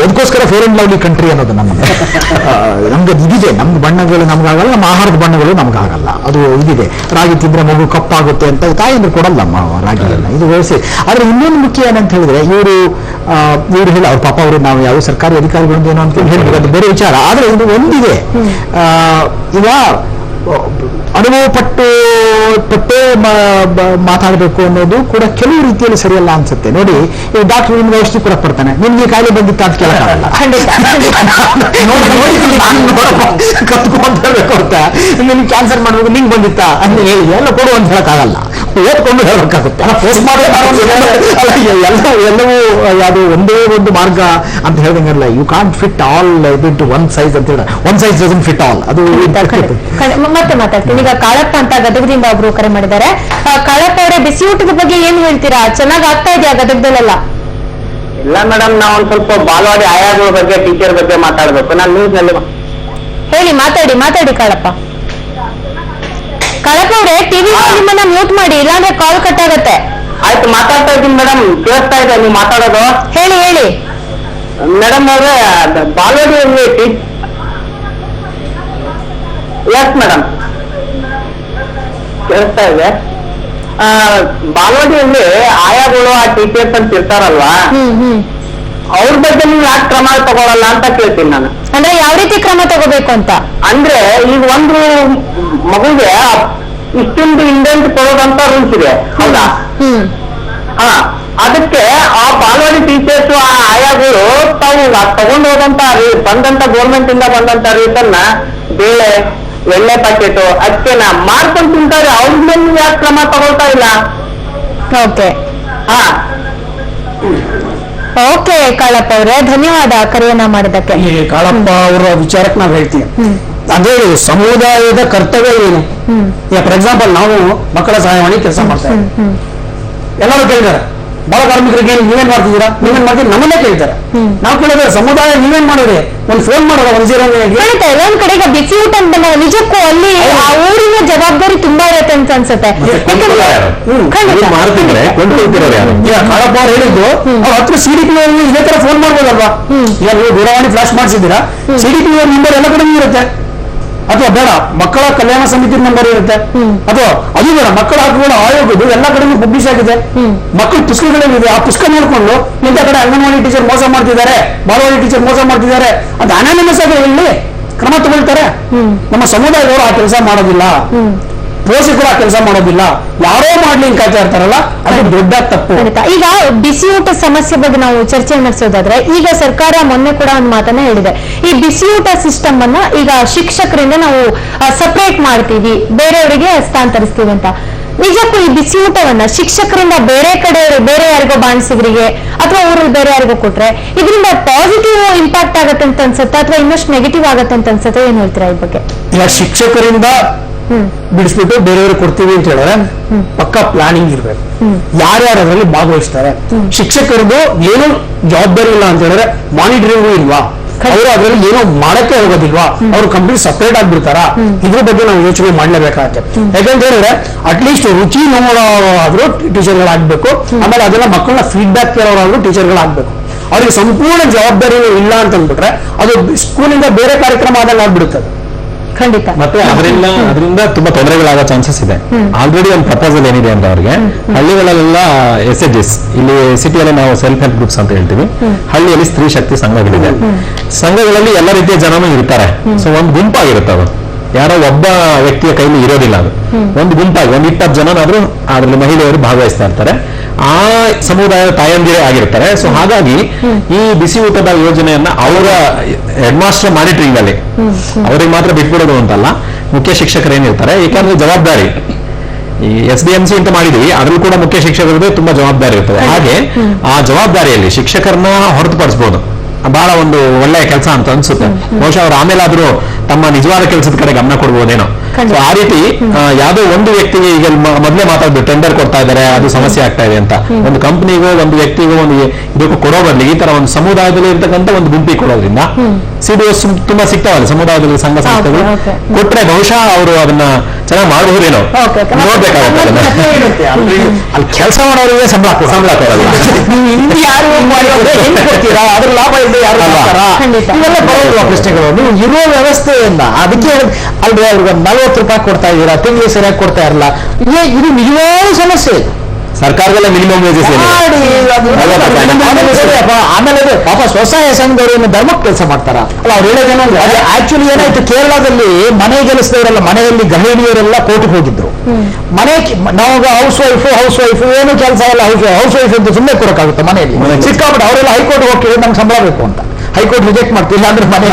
ಅದಕ್ಕೋಸ್ಕರ ಫೇರ್ ಅಂಡ್ ಲವ್ಲಿ ಕಂಟ್ರಿ ಅನ್ನೋದು ನಮಗೆ [laughs] ನಮ್ಗೆ ಅದು ಇದಿದೆ. ನಮ್ಗೆ ಬಣ್ಣಗಳು ನಮ್ಗಾಗಲ್ಲ ನಮ್ಮ ಆಹಾರದ ಬಣ್ಣಗಳು ನಮ್ಗಾಗಲ್ಲ. ಅದು ಇದಿದೆ. ರಾಗಿ ತಿಂದ್ರೆ ಮಗು ಕಪ್ಪಾಗುತ್ತೆ ಅಂತ ತಾಯಂದ್ರೆ ಕೊಡಲ್ಲ ರಾಗಿ ಇದು ವ್ಯವಸ್ಥೆ. ಆದ್ರೆ ಇನ್ನೊಂದು ಮುಖ್ಯ ಏನಂತ ಹೇಳಿದ್ರೆ ಇವರು ಇವರು ಹೇಳಿ ಅವ್ರ ಪಾಪ ಅವರು ನಾವು ಯಾವ ಸರ್ಕಾರಿ ಅಧಿಕಾರಿಗಳು ಏನೋ ಅಂತ ಹೇಳ್ಬೇಕು ಅದು ಬೇರೆ ವಿಚಾರ. ಆದ್ರೆ ಇದು ಒಂದಿದೆ. ಈಗ ಅನುಭವ ಪಟ್ಟು ಪಟ್ಟೇ ಮಾತಾಡಬೇಕು ಅನ್ನೋದು ಕೂಡ ಕೆಲವು ರೀತಿಯಲ್ಲಿ ಸರಿಯಲ್ಲ ಅನ್ಸುತ್ತೆ. ನೋಡಿ ಈ ಡಾಕ್ಟರ್ ನಿಮ್ಗೆ ಔಷಧಿ ಕೂಡ ಕೊಡ್ತಾನೆ. ನಿಮ್ಗೆ ಕಾಯಿಲೆ ಬಂದಿತ್ತು ಅಂತ ಕೇಳಕ್ಕಾಗಲ್ಲ ಕತ್ಕೊಂತ ಅಂತ. ನಿಮ್ಗೆ ಕ್ಯಾನ್ಸರ್ ಮಾಡಬೇಕು ನಿಂಗೆ ಬಂದಿತ್ತಾ ಅಂತ ಹೇಳಿ ಎಲ್ಲ ಕೊಡು ಅಂತ ಹೇಳಕ್ಕಾಗಲ್ಲ ಓದ್ಕೊಂಡು ಹೇಳಬೇಕಾಗುತ್ತೆ ಎಲ್ಲ ಎಲ್ಲವೂ ಯಾವುದು ಒಂದೇ ಒಂದು ಮಾರ್ಗ ಅಂತ ಹೇಳ್ದಂಗಲ್ಲ. ಯು ಕಾಂಟ್ ಫಿಟ್ ಆಲ್ ಇದು ಒನ್ ಸೈಜ್ ಅಂತ ಹೇಳ one size doesn't fit all ಅದು. ಮತ್ತೆ ಮಾತಾಡ್ತೀನಿ. ಈಗ ಕಾಳಪ್ಪ ಅಂತ ಗದಗದಿಂದ ಒಬ್ರು ಕರೆ ಮಾಡಿದ್ದಾರೆ. ಕಾಳಪ್ಪ ಅವರೇ ಬಿಸಿ ಊಟದ ಬಗ್ಗೆ ಏನ್ ಹೇಳ್ತೀರಾ? ಚೆನ್ನಾಗ್ ಆಗ್ತಾ ಇದೆಯಾ ಗದಗದಲ್ಲೆಲ್ಲ? ಇಲ್ಲ ಮೇಡಮ್ ನಾವು ಒಂದ್ ಸ್ವಲ್ಪ ಬಾಲವಾಡಿ ಆಯಾಗಳ ಬಗ್ಗೆ ಟೀಚರ್ ಬಗ್ಗೆ ಮಾತಾಡ್ಬೇಕು. ನಾನು ನ್ಯೂಸ್ನಲ್ಲಿ ಹೇಳಿ ಮಾತಾಡಿ ಮಾತಾಡಿ ಕಾಳಪ್ಪ. ಕಾಳಪ್ಪ ಅವರೇ ಟಿವಿ ನಿಮ್ಮನ್ನ ಮ್ಯೂಟ್ ಮಾಡಿ ಇಲ್ಲಾಂದ್ರೆ ಕಾಲ್ ಕಟ್ ಆಗತ್ತೆ. ಆಯ್ತು ಮಾತಾಡ್ತಾ ಇದ್ದೀನಿ ಮೇಡಮ್ ಕೇಳಿಸ್ತಾ ಇದೆ ನೀವು ಮಾತಾಡೋದು. ಹೇಳಿ ಹೇಳಿ. ಮೇಡಮ್ ಅವ್ರೆ ಬಾಲ್ವಾಡಿಯಲ್ಲಿ ಎಸ್ ಮೇಡಮ್ ಕೇಳಿಸ್ತಾ ಇದೆ ಆ, ಬಾಲ್ವಾಡಿಯಲ್ಲಿ ಆಯಾಗಳು ಆ ಟೀಚರ್ಸ್ ಅಂತ ಇರ್ತಾರಲ್ವಾ? ಅವ್ರ ಬಗ್ಗೆ ನೀವು ಯಾಕೆ ಕ್ರಮ ತಗೊಳಲ್ಲ ಅಂತ ಕೇಳ್ತೀನಿ ನಾನು. ಅಂದ್ರೆ ಯಾವ ರೀತಿ ಕ್ರಮ ತಗೋಬೇಕು ಅಂತ? ಅಂದ್ರೆ ಈಗ ಒಂದು ಮಗುಗೆ ಇಷ್ಟೊಂದು ಇಂಡೆಂಟ್ ಕೊಡೋದಂತ ರೂಲ್ಸ್ ಇದೆ ಹೌದಾ? ಹಾ ಅದಕ್ಕೆ ಆ ಬಾಲವಾಡಿ ಟೀಚರ್ಸ್ ಆ ಆಯಾಗಳು ತಾವು ತಗೊಂಡು ಹೋದಂತ ಬಂದಂತ ಗೌರ್ಮೆಂಟ್ ಇಂದ ಬಂದಂತ ರೀತನ್ನ ಬೇಳೆ ಎಣ್ಣೆ ಪ್ಯಾಕೆಟ್ ನಾ ಮಾರ್ಕೊಂಡು ತಿಂತಾರೆ ಅವ್ರ ಮೇಲೆ ಯಾಕೆ ಕ್ರಮ ತಗೊಳ್ತಾ ಇಲ್ಲ? ಓಕೆ. ಹಾ. ಓಕೆ ಕಾಳಪ್ಪ ಅವ್ರೆ ಧನ್ಯವಾದ ಕರೆಯನ್ನ ಮಾಡಿದಕ್ಕೆ ಈ ಕಾಳಪ್ಪ ಅವರ ವಿಚಾರಕ್ಕೆ ನಾವು ಹೇಳ್ತೀವಿ ಅದೇ ಸಮುದಾಯದ ಕರ್ತವ್ಯ ಏನು? ಈಗ ಫಾರ್ ಎಕ್ಸಾಂಪಲ್ ನಾವು ಮಕ್ಕಳ ಸಹಾಯವಾಣಿ ಕೆಲಸ ಮಾಡ್ತಾ ಇದ್ದೀವಿ. ಎಲ್ಲರೂ ಕೇಳಿದ್ದಾರೆ ಬಾಲ ಕಾರ್ಮಿಕರಿಗೆ ನೀವೇನ್ ಮಾಡ್ತಿದ್ದೀರಾ? ನೀವೇನ್ ಮಾಡ್ತೀರಿ? ನಮ್ಮನ್ನೇ ಕೇಳ್ತಾರೆ. ನಾವು ಕೇಳಿದ್ರೆ ಸಮುದಾಯ ನೀವೇನ್ ಮಾಡಿದ್ರೆ ಒಂದು ಫೋನ್ ಮಾಡೋದ? ಒಂದ್ ಜೀರೋ ಒಂದ್ ಒಂದ್ ಕಡೆಗೆ ಬಿಸಿ ಊಟ ಅಂತ ಬಂದಾಗ ನಿಜಕ್ಕೂ ಅಲ್ಲಿ ಆ ಊರಿನ ಜವಾಬ್ದಾರಿ ತುಂಬಾ ಇರುತ್ತೆ ಅಂತ ಅನ್ಸುತ್ತೆ. ಈಗ ಹೇಳಿದ್ದು ಅವ್ರ ಹತ್ರ ಸಿಡಿ ಪಿ ಇದೇ ತರ ಫೋನ್ ಮಾಡ್ಬೋದಲ್ವಾ? ಈಗ ನೀವು ದೂರವಾಣಿ ಫ್ಲಾಶ್ ಮಾಡಿಸಿದ್ದೀರಾ? ಸಿಡಿ ಪಿ ನಂಬರ್ ಎಲ್ಲ ಕಡೆ ಇರುತ್ತೆ. ಅಥವಾ ಬೇಡ ಮಕ್ಕಳ ಕಲ್ಯಾಣ ಸಮಿತಿ ನಂಬರ್ ಇರುತ್ತೆ. ಅಥವಾ ಅದು ಬೇಡ ಮಕ್ಕಳ ಹಕ್ಕುಗಳ ಆಯೋಗದ್ದು ಎಲ್ಲ ಕಡೆನೂ ಪಬ್ಲಿಷ್ ಆಗಿದೆ. ಮಕ್ಕಳ ಪುಸ್ತಕಗಳೇನಿದೆ ಆ ಪುಸ್ತಕ ನೋಡ್ಕೊಂಡು ನಿಂತ ಕಡೆ ಅಂಗನವಾಡಿ ಟೀಚರ್ ಮೋಸ ಮಾಡ್ತಿದ್ದಾರೆ ಬಾಲವಾಡಿ ಟೀಚರ್ ಮೋಸ ಮಾಡ್ತಿದ್ದಾರೆ ಅಂತ ಅನಾನಿಮಸ್ ಆಗಿ ಹೇಳಿ ಕ್ರಮ ತಗೊಳ್ತಾರೆ. ನಮ್ಮ ಸಮುದಾಯದವರು ಆ ಕೆಲಸ ಮಾಡೋದಿಲ್ಲ. ಪೋಷಕರು ಕೂಡ ಕೆಲಸ ಮಾಡೋದಿಲ್ಲ. ಯಾರೋ ಮಾಡ್ಲಿ ಅಂತ ಕಾಯ್ತಾ ಇರ್ತಾರಲ್ಲ ಅದು ದೊಡ್ಡ ತಪ್ಪು. ಖಂಡಿತ. ಈಗ ಬಿಸಿಯೂಟ ಸಮಸ್ಯೆ ಬಗ್ಗೆ ನಾವು ಚರ್ಚೆ ನಡೆಸೋದಾದ್ರೆ ಈಗ ಸರ್ಕಾರ ಮೊನ್ನೆ ಕೂಡ ಒಂದು ಮಾತನ್ನ ಹೇಳಿದೆ. ಈ ಬಿಸಿಯೂಟ ಸಿಸ್ಟಮ್ ಅನ್ನ ಈಗ ಶಿಕ್ಷಕರಿಂದ ನಾವು ಸಪರೇಟ್ ಮಾಡ್ತೀವಿ ಬೇರೆಯವರಿಗೆ ಹಸ್ತಾಂತರಿಸ್ತೀವಿ ಅಂತ. ನಿಜಕ್ಕೂ ಈ ಬಿಸಿಯೂಟವನ್ನ ಶಿಕ್ಷಕರಿಂದ ಬೇರೆ ಕಡೆ ಬೇರೆ ಯಾರಿಗೋ ಬಾಣಿಸಿದ್ರಿಗೆ ಅಥವಾ ಊರಲ್ಲಿ ಬೇರೆ ಯಾರಿಗೋ ಕೊಟ್ರೆ ಇದರಿಂದ ಪಾಸಿಟಿವ್ ಇಂಪ್ಯಾಕ್ಟ್ ಆಗತ್ತೆ ಅಂತ ಅನ್ಸುತ್ತೆ ಅಥವಾ ಇನ್ನಷ್ಟು ನೆಗೆಟಿವ್ ಆಗತ್ತೆ ಅಂತ ಅನ್ಸುತ್ತೆ ಏನ್ ಹೇಳ್ತೀರಾ ಈ ಬಗ್ಗೆ? ಈಗ ಶಿಕ್ಷಕರಿಂದ ಬಿಡಿಸ್ಬಿಟ್ಟು ಬೇರೆಯವ್ರಿಗೆ ಕೊಡ್ತೀವಿ ಅಂತ ಹೇಳಿದ್ರೆ ಪಕ್ಕಾ ಪ್ಲಾನಿಂಗ್ ಇರ್ಬೇಕು. ಯಾರ್ಯಾರು ಅದರಲ್ಲಿ ಭಾಗವಹಿಸ್ತಾರೆ? ಶಿಕ್ಷಕರದು ಏನು ಜವಾಬ್ದಾರಿ ಇಲ್ಲ ಅಂತ ಹೇಳಿದ್ರೆ ಮಾನಿಟರಿಂಗು ಇಲ್ವಾ? ಅವರು ಅದರಲ್ಲಿ ಏನೋ ಮಾಡಕ್ಕೆ ಹೋಗೋದಿಲ್ವಾ? ಅವ್ರು ಕಂಪ್ಲೀಟ್ ಸಪರೇಟ್ ಆಗ್ಬಿಡ್ತಾರ? ಇದ್ರ ಬಗ್ಗೆ ನಾವು ಯೋಚನೆ ಮಾಡ್ಲೇಬೇಕಾಗತ್ತೆ. ಯಾಕಂತ ಹೇಳಿದ್ರೆ ಅಟ್ಲೀಸ್ಟ್ ರುಚಿ ನೋಡೋರಾದ್ರೂ ಟೀಚರ್ಗಳಾಗ್ಬೇಕು ಆಮೇಲೆ ಅದನ್ನ ಮಕ್ಕಳನ್ನ ಫೀಡ್ಬ್ಯಾಕ್ ಕೇಳೋರಾದ್ರೂ ಟೀಚರ್ಗಳಾಗ್ಬೇಕು ಅವ್ರಿಗೆ ಸಂಪೂರ್ಣ ಜವಾಬ್ದಾರಿ ಇಲ್ಲ ಅಂತ ಅಂದ್ಬಿಟ್ರೆ ಅದು ಸ್ಕೂಲಿಂದ ಬೇರೆ ಕಾರ್ಯಕ್ರಮ ಆದಂಗೆ ಆಗ್ಬಿಡುತ್ತದೆ ಖಂಡಿತ. ಮತ್ತೆ ಅದರಿಂದ ಅದರಿಂದ ತುಂಬಾ ತೊಂದರೆಗಳಾಗೋ ಚಾನ್ಸಸ್ ಇದೆ. ಆಲ್ರೆಡಿ ಒಂದು ಪ್ರಪೋಸಲ್ ಏನಿದೆ ಅಂತ ಅವ್ರಿಗೆ ಹಳ್ಳಿಗಳಲ್ಲೆಲ್ಲ ಎಸ್ ಎಚ್ ಎಸ್ ಇಲ್ಲಿ ಸಿಟಿಯಲ್ಲಿ ನಾವು ಸೆಲ್ಫ್ ಹೆಲ್ಪ್ ಗ್ರೂಪ್ಸ್ ಅಂತ ಹೇಳ್ತೀವಿ. ಹಳ್ಳಿಯಲ್ಲಿ ಸ್ತ್ರೀ ಶಕ್ತಿ ಸಂಘಗಳಿದೆ. ಸಂಘಗಳಲ್ಲಿ ಎಲ್ಲ ರೀತಿಯ ಜನನು ಇರ್ತಾರೆ. ಸೊ ಒಂದು ಗುಂಪಾಗಿರುತ್ತೆ ಅದು. ಯಾರೋ ಒಬ್ಬ ವ್ಯಕ್ತಿಯ ಕೈಲಿ ಇರೋದಿಲ್ಲ ಅದು. ಒಂದು ಗುಂಪಾಗಿ ಒಂದು ಇಪ್ಪತ್ತು ಜನನಾದ್ರೂ ಅದರಲ್ಲಿ ಮಹಿಳೆಯರು ಭಾಗವಹಿಸ್ತಾ ಇರ್ತಾರೆ. ಆ ಸಮುದಾಯದ ತಾಯಂದಿರೇ ಆಗಿರ್ತಾರೆ. ಸೊ ಹಾಗಾಗಿ ಈ ಬಿಸಿ ಊಟದ ಯೋಜನೆಯನ್ನ ಅವರ ಹೆಡ್ ಮಾಸ್ಟರ್ ಮಾನಿಟರಿಂಗ್ ಅಲ್ಲಿ ಅವ್ರಿಗೆ ಮಾತ್ರ ಬಿಟ್ಬಿಡೋದು ಅಂತಲ್ಲ ಮುಖ್ಯ ಶಿಕ್ಷಕರು ಏನಿರ್ತಾರೆ ಏಕೆಂದ್ರೆ ಜವಾಬ್ದಾರಿ. ಈ ಎಸ್ ಡಿ ಎಂ ಸಿ ಅಂತ ಮಾಡಿದೀವಿ ಅದ್ರಲ್ಲೂ ಕೂಡ ಮುಖ್ಯ ಶಿಕ್ಷಕರದ್ದು ತುಂಬಾ ಜವಾಬ್ದಾರಿ ಇರ್ತದೆ. ಹಾಗೆ ಆ ಜವಾಬ್ದಾರಿಯಲ್ಲಿ ಶಿಕ್ಷಕರನ್ನ ಹೊರತುಪಡಿಸಬಹುದು ಬಹಳ ಒಂದು ಒಳ್ಳೆಯ ಕೆಲಸ ಅಂತ ಅನ್ಸುತ್ತೆ. ಬಹುಶಃ ಅವ್ರು ಆಮೇಲಾದ್ರೂ ತಮ್ಮ ನಿಜವಾದ ಕೆಲಸದ ಕಡೆ ಗಮನ ಕೊಡ್ಬೋದೇನೋ. ಸೊ ಆ ರೀತಿ ಯಾವುದೋ ಒಂದು ವ್ಯಕ್ತಿಗೆ ಈಗ ಮೊದಲೇ ಮಾತಾಡಿದ್ರು ಟೆಂಡರ್ ಕೊಡ್ತಾ ಇದ್ದಾರೆ ಅದು ಸಮಸ್ಯೆ ಆಗ್ತಾ ಇದೆ ಅಂತ. ಒಂದು ಕಂಪನಿಗೋ ಒಂದು ವ್ಯಕ್ತಿಗೋ ಒಂದು ಇದಕ್ಕೂ ಕೊಡೋ ಬರ್ಲಿ ಈ ತರ ಒಂದು ಸಮುದಾಯದಲ್ಲಿ ಇರ್ತಕ್ಕಂಥ ಒಂದು ಗುಂಪಿ ಕೊಡೋದ್ರಿಂದ ಸಿ ಡಿ ಎಸ್ ತುಂಬಾ ಸಿಗ್ತಾವಲ್ಲ ಸಮುದಾಯದಲ್ಲಿ ಸಂಘ ಸಂಸ್ಥೆಗಳು. ಕೊಟ್ರೆ ಬಹುಶಃ ಅವರು ಅದನ್ನ ಚೆನ್ನಾಗಿ ಮಾಡಬಹುದೇನೋ. ನೋಡ್ಬೇಕಾಗುತ್ತೆ [laughs] ಅಲ್ಲಿ ಕೆಲಸ ಮಾಡೋರಿಗೆ ಸಂಬಳ. ಸಂಬಳ ಕೊಡ್ತೀರಾ [laughs] ಅದ್ರ ಲಾಭ ಇಲ್ಲದೆ ಯಾರು. ಇವೆಲ್ಲ ಬರೋದಿಲ್ಲ ಪ್ರಶ್ನೆಗಳು. ನೀವು ಇರೋ ವ್ಯವಸ್ಥೆಯನ್ನ ಅದಕ್ಕೆ ಅಲ್ರಿ ಅವ್ರಿಗೆ ನಲ್ವತ್ತು ರೂಪಾಯಿ ಕೊಡ್ತಾ ಇದ್ದೀರಾ? ತಿಂಗಳು ಸರಿಯಾಗಿ ಕೊಡ್ತಾ ಇರಲ್ಲ. ಏ ಇದು ನಿಜವಾದ ಸಮಸ್ಯೆ. ಇದು. ಸರ್ಕಾರದಲ್ಲ ಮಿನಿಮಮ್ ವೇಜಸ್ ಆಮೇಲೆ ಅಪ್ಪ, ಆಮೇಲೆ ಅದು ಪಾಪ ಸ್ವಸಹಾಯ ಸಂಘದವರು ಏನು ಧರ್ಮ ಕೆಲಸ ಮಾಡ್ತಾರ? ಅಲ್ಲ ಅವ್ರು ಹೇಳೋದೇನಂದ್ರೆ ಆಕ್ಚುಲಿ ಏನಾಯ್ತು ಕೇರಳದಲ್ಲಿ ಮನೆ ಗೆಲ್ಲಿಸಿದವರೆಲ್ಲ ಮನೆಯಲ್ಲಿ ಗೃಹಿಣಿಯರೆಲ್ಲ ಕೋರ್ಟ್ಗೆ ಹೋಗಿದ್ರು. ಮನೆ ನಾವು ಹೌಸ್ ವೈಫ್ ಹೌಸ್ ವೈಫ್ ಏನು ಕೆಲಸ ಇಲ್ಲ ಹೌಸ್ ಹೌಸ್ ವೈಫ್ ಅಂತ ಸುಮ್ಮನೆ ಕೊಡಕ್ಕಾಗುತ್ತೆ ಮನೆಯಲ್ಲಿ? ಸಿಕ್ಕಾಬಿಟ್ಟು ಅವರೆಲ್ಲ ಹೈಕೋರ್ಟ್ ಹೋಗಿ ನಮ್ಗೆ ಸಂಬಳ ಬೇಕು ಅಂತ. ಹೈಕೋರ್ಟ್ ರಿಜೆಕ್ಟ್ ಮಾಡ್ತಿಲ್ಲ ಅಂದ್ರೆ ಮನೆ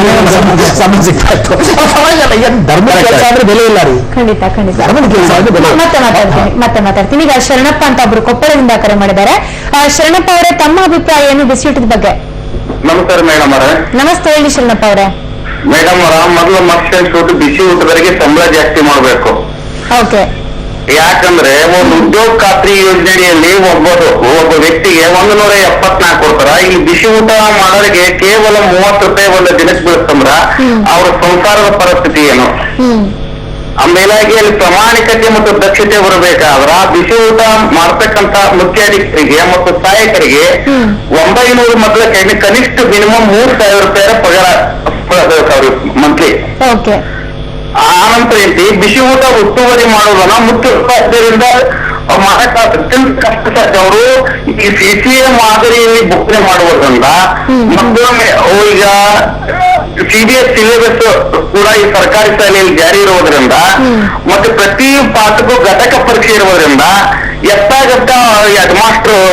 ಸಮನ್ ಸಿಗ್ತಾ ಇತ್ತು ಸಮಾಜ ಅಲ್ಲ, ಏನ್ ಧರ್ಮದ ಕೆಲಸ ಅಂದ್ರೆ ಬೆಲೆ ಇಲ್ಲ ರೀ. ಖಂಡಿತ ಖಂಡಿತ. ಧರ್ಮದ ಕೆಲಸ ಅಂದ್ರೆ ಬೆಲೆ ಮತ್ತೆ ಮಾತಾಡ್ತೀನಿ ಮತ್ತೆ ಮಾತಾಡ್ತೀನಿ. ಈಗ ಶರಣಪ್ಪ ಅಂತ ಒಬ್ರು ಕೊಪ್ಪಳದಿಂದ ಕರೆ ಮಾಡಿದ್ದಾರೆ. ಆ, ಶರಣಪ್ಪ ಅವರೇ ತಮ್ಮ ಅಭಿಪ್ರಾಯ ಏನು ಬಿಸಿಯೂಟದ ಬಗ್ಗೆ. ನಮಸ್ಕಾರ ಮೇಡಮ್ ಅವರೇ. ನಮಸ್ತೆ ಹೇಳಿ ಶರಣಪ್ಪ ಅವರೇ. ಮೇಡಮ್ ಅವರ ಮೊದಲು ಮತ್ತೆ ಬಿಸಿ ಊಟದವರಿಗೆ ಸಂಬಳ ಜಾಸ್ತಿ ಮಾಡಬೇಕು. ಓಕೆ. ಯಾಕಂದ್ರೆ ಒಂದು ಉದ್ಯೋಗ ಖಾತ್ರಿ ಯೋಜನೆಯಲ್ಲಿ ಒಬ್ಬರು ಒಬ್ಬ ವ್ಯಕ್ತಿಗೆ ಒಂದು ನೂರ ಎಪ್ಪತ್ನಾಲ್ಕು ಕೊಡ್ತಾರ. ಇಲ್ಲಿ ಬಿಸಿ ಊಟ ಮಾಡೋರಿಗೆ ಕೇವಲ ಮೂವತ್ತು ರೂಪಾಯಿ ಒಂದು ದಿನಕ್ಕೆ ಬೀಳ್ತಂದ್ರ ಅವ್ರ ಸಂಸಾರದ ಪರಿಸ್ಥಿತಿ ಏನು? ಆಮೇಲಾಗಿ ಅಲ್ಲಿ ಪ್ರಾಮಾಣಿಕತೆ ಮತ್ತು ದಕ್ಷತೆ ಬರಬೇಕಾದ್ರ ಬಿಸಿ ಊಟ ಮಾಡ್ತಕ್ಕಂತ ಮುಖ್ಯಾಧಿಕಾರಿಗೆ ಮತ್ತು ಸಹಾಯಕರಿಗೆ ಒಂಬೈನೂರು ಮೊದಲ ಕೈ- ಕನಿಷ್ಠ ಮಿನಿಮಮ್ ಮೂರ್ ಸಾವಿರ ರೂಪಾಯಿ ಪಗಾರ ಮಂತ್ಲಿ ಆನಂತರ ಐತಿ ಬಿಸಿ ಊಟ ಉಸ್ತುವಾರಿ ಮಾಡೋದನ್ನ ಮುಖ್ಯ ಉಪಾಧ್ಯಾಯರಿಂದ ಅವ್ರು ಮಾಡಕ್ ಅತ್ಯಂತ ಕಷ್ಟ ಸಾಧ್ಯ ಅವರು ಈ ಸಿ ಸಿ ಎ ಮಾದರಿಯಲ್ಲಿ ಬೋಧನೆ ಮಾಡುವುದರಿಂದ ಮತ್ತೊಮ್ಮೆ ಈಗ ಸಿ ಬಿ ಎಸ್ ಸಿಲೆಬಸ್ ಕೂಡ ಈ ಸರ್ಕಾರಿ ಶಾಲೆಯಲ್ಲಿ ಜಾರಿ ಇರುವುದರಿಂದ ಮತ್ತೆ ಪ್ರತಿ ಪಾಠಕ್ಕೂ ಘಟಕ ಪರೀಕ್ಷೆ ಇರುವುದರಿಂದ ಎತ್ತಾಗತ್ತ ಹೆಡ್ ಮಾಸ್ಟರ್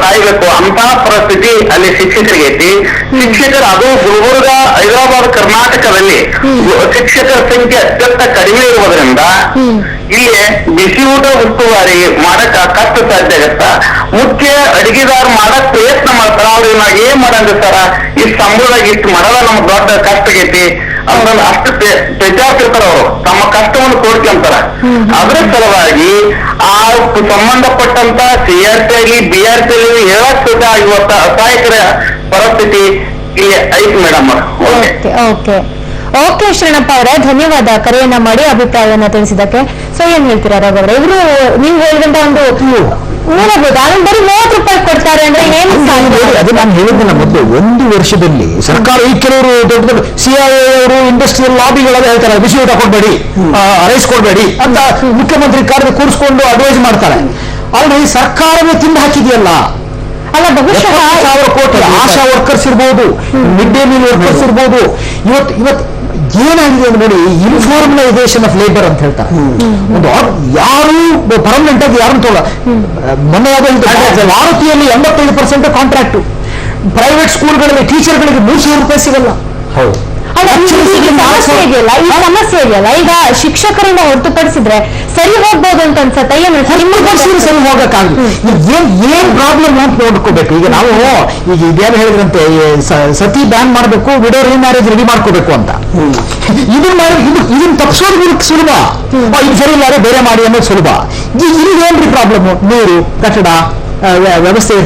ಸಾಯ್ಬೇಕು ಅಂತ ಪರಿಸ್ಥಿತಿ ಅಲ್ಲಿ ಶಿಕ್ಷಕರಿಗೆ ಐತಿ ಶಿಕ್ಷಕರು ಅದು ಗುಲ್ಬರ್ಗ ಹೈದರಾಬಾದ್ ಕರ್ನಾಟಕದಲ್ಲಿ ಶಿಕ್ಷಕರ ಸಂಖ್ಯೆ ಅತ್ಯಂತ ಕಡಿಮೆ ಇರುವುದರಿಂದ ಇಲ್ಲಿ ಬಿಸಿ ಊಟ ಉಸ್ತುವಾರಿ ಮಾಡಕ್ ಕಷ್ಟ ಸಾಧ್ಯ ಆಗತ್ತ? ಮುಖ್ಯ ಅಡಿಗೆದಾರ ಮಾಡಕ್ ಪ್ರಯತ್ನ ಮಾಡ್ತಾರ. ಅವ್ರಿಗೆ ನಾವ್ ಏನ್ ಮಾಡಂಗ ಸರ? ಈ ಸಂಬಳದಾಗ ಇಷ್ಟು ಮಾಡಲ್ಲ ನಮ್ಗ್ ದೊಡ್ಡ ಕಷ್ಟ ಆಗೈತಿ. ಅಂತಂದ್ ಅಷ್ಟು ತೆಚಾಡ್ತಿರ್ತಾರ ಅವರು. ತಮ್ಮ ಕಷ್ಟವನ್ನು ತೋಡ್ಕೊಂತಾರ ಅದ್ರ ಸಲುವಾಗಿ ಆ ಸಂಬಂಧಪಟ್ಟಂತ ಸಿ ಆರ್ ಪಿ ಆಗಲಿ ಬಿ ಆರ್ ಆಗಲಿ ಹೇಳಕ್ ಸುದ್ದ ಇವತ್ತ ಅಸಹಾಯಕರ ಪರಿಸ್ಥಿತಿ ಇಲ್ಲಿ ಐತಿ madam. Okay okay. Okay okay Sharanappa ಅವರೇ ಧನ್ಯವಾದ ಕರೆಯನ್ನ ಮಾಡಿ ಅಭಿಪ್ರಾಯವನ್ನ ತಿಳಿಸಿದಕ್ಕೆ ಸೊ ಏನ್ ಹೇಳ್ತೀರಾ ರಘು ಅವರೇ? ಇವರು ನೀವು ಹೇಳಿದಂತ ಒಂದು ಮೂಲಭೂತ ಅದನ್ನ ಬರೀ ಮೂವತ್ತು ರೂಪಾಯಿ ಕೊಡ್ತಾರೆ ಅಂದ್ರೆ ಏನು ಅದು ನಾನು ಹೇಳಿದ್ದಲ್ಲ ಮೊದಲು ಒಂದು ವರ್ಷದಲ್ಲಿ ಸರ್ಕಾರ ಈ ಕೆಲವರು ದೊಡ್ಡ ದೊಡ್ಡ ಸಿ ಐ ಅವರು ಇಂಡಸ್ಟ್ರಿಯಲ್ ಲಾಬಿಗಳೆಲ್ಲ ಹೇಳ್ತಾರೆ ಬಿಸಿ ಊಟ ಕೊಡಬೇಡಿ ರೈಸ್ ಕೊಡಬೇಡಿ ಅಂತ ಮುಖ್ಯಮಂತ್ರಿ ಕಾರ್ಯ ಕೂರಿಸ್ಕೊಂಡು ಅಡ್ವೈಸ್ ಮಾಡ್ತಾರೆ. ಆಲ್ರೆಡಿ ಸರ್ಕಾರವೇ ತಿಂದು ಹಾಕಿದೆಯಲ್ಲ? ಅಲ್ಲ ಬಹುಶಃ ಸಾವಿರ ಕೋಟಿ ಆಶಾ ವರ್ಕರ್ಸ್ ಇರ್ಬೋದು ಮಿಡ್ ಡೇ ಮೀಲ್ ವರ್ಕರ್ಸ್ ಇರ್ಬೋದು. ಇವತ್ತು ಇವತ್ತು ಏನಾಗಿದೆ ಅಂದ್ರೆ ನೋಡಿ ಇನ್ಫಾರ್ಮಲೈಸೇಷನ್ ಆಫ್ ಲೇಬರ್ ಅಂತ ಹೇಳ್ತಾರೆ. ಒಂದು ಯಾರು ಪರ್ಮನೆಂಟ್ ಆಗಿ ಯಾರು ತೋಳ ಮೊನ್ನೆ ಯಾವುದೋ ಭಾರತೀಯಲ್ಲಿ ಎಂಬತ್ತೈದು ಪರ್ಸೆಂಟ್ ಕಾಂಟ್ರಾಕ್ಟ್ ಪ್ರೈವೇಟ್ ಸ್ಕೂಲ್ಗಳಲ್ಲಿ ಟೀಚರ್ಗಳಿಗೆ ಮೂರು ಸಾವಿರ ರೂಪಾಯಿ ಸಿಗಲ್ಲ. ಹೌದು. ಸಮಸ್ಯೆ ಇದೆಯಲ್ಲ ಈ ಸಮಸ್ಯೆ ಇದೆಯಲ್ಲ ಈಗ ಶಿಕ್ಷಕರಿಂದ ಹೊರತುಪಡಿಸಿದ್ರೆ ಸರಿ ಹೋಗ್ಬೋದು ಅಂತ ಅನ್ಸತ್ತೆ ಸರಿ ಹೋಗಕ್ಕಾಗಲ್ಲ ಏನ್ ಏನ್ ಪ್ರಾಬ್ಲಮ್ ಅಂತ ನೋಡ್ಕೋಬೇಕು? ಈಗ ನಾವು ಈಗ ಇದೇನು ಹೇಳಿದ್ರಂತೆ ಸತಿ ಬ್ಯಾನ್ ಮಾಡಬೇಕು ವಿಡೋ ಮ್ಯಾರೇಜ್ ರೆಡಿ ಮಾಡ್ಕೋಬೇಕು ಅಂತ. ಇದನ್ನ ಮಾಡಿದ್ರೆ ಇದು ಇದನ್ನ ತಪ್ಪಿಸೋದು ಇದಕ್ಕೆ ಸುಲಭ. ಆ, ಇದು ಸರಿ ಇಲ್ಲ ಬೇರೆ ಮಾಡಿ ಅನ್ನೋದು ಸುಲಭ. ಈಗ ಇಲ್ಲಿ ಏನ್ರಿ ಪ್ರಾಬ್ಲಮ್ ನೀರು ಕಟ್ಟಡ ವ್ಯವಸ್ಥೆ.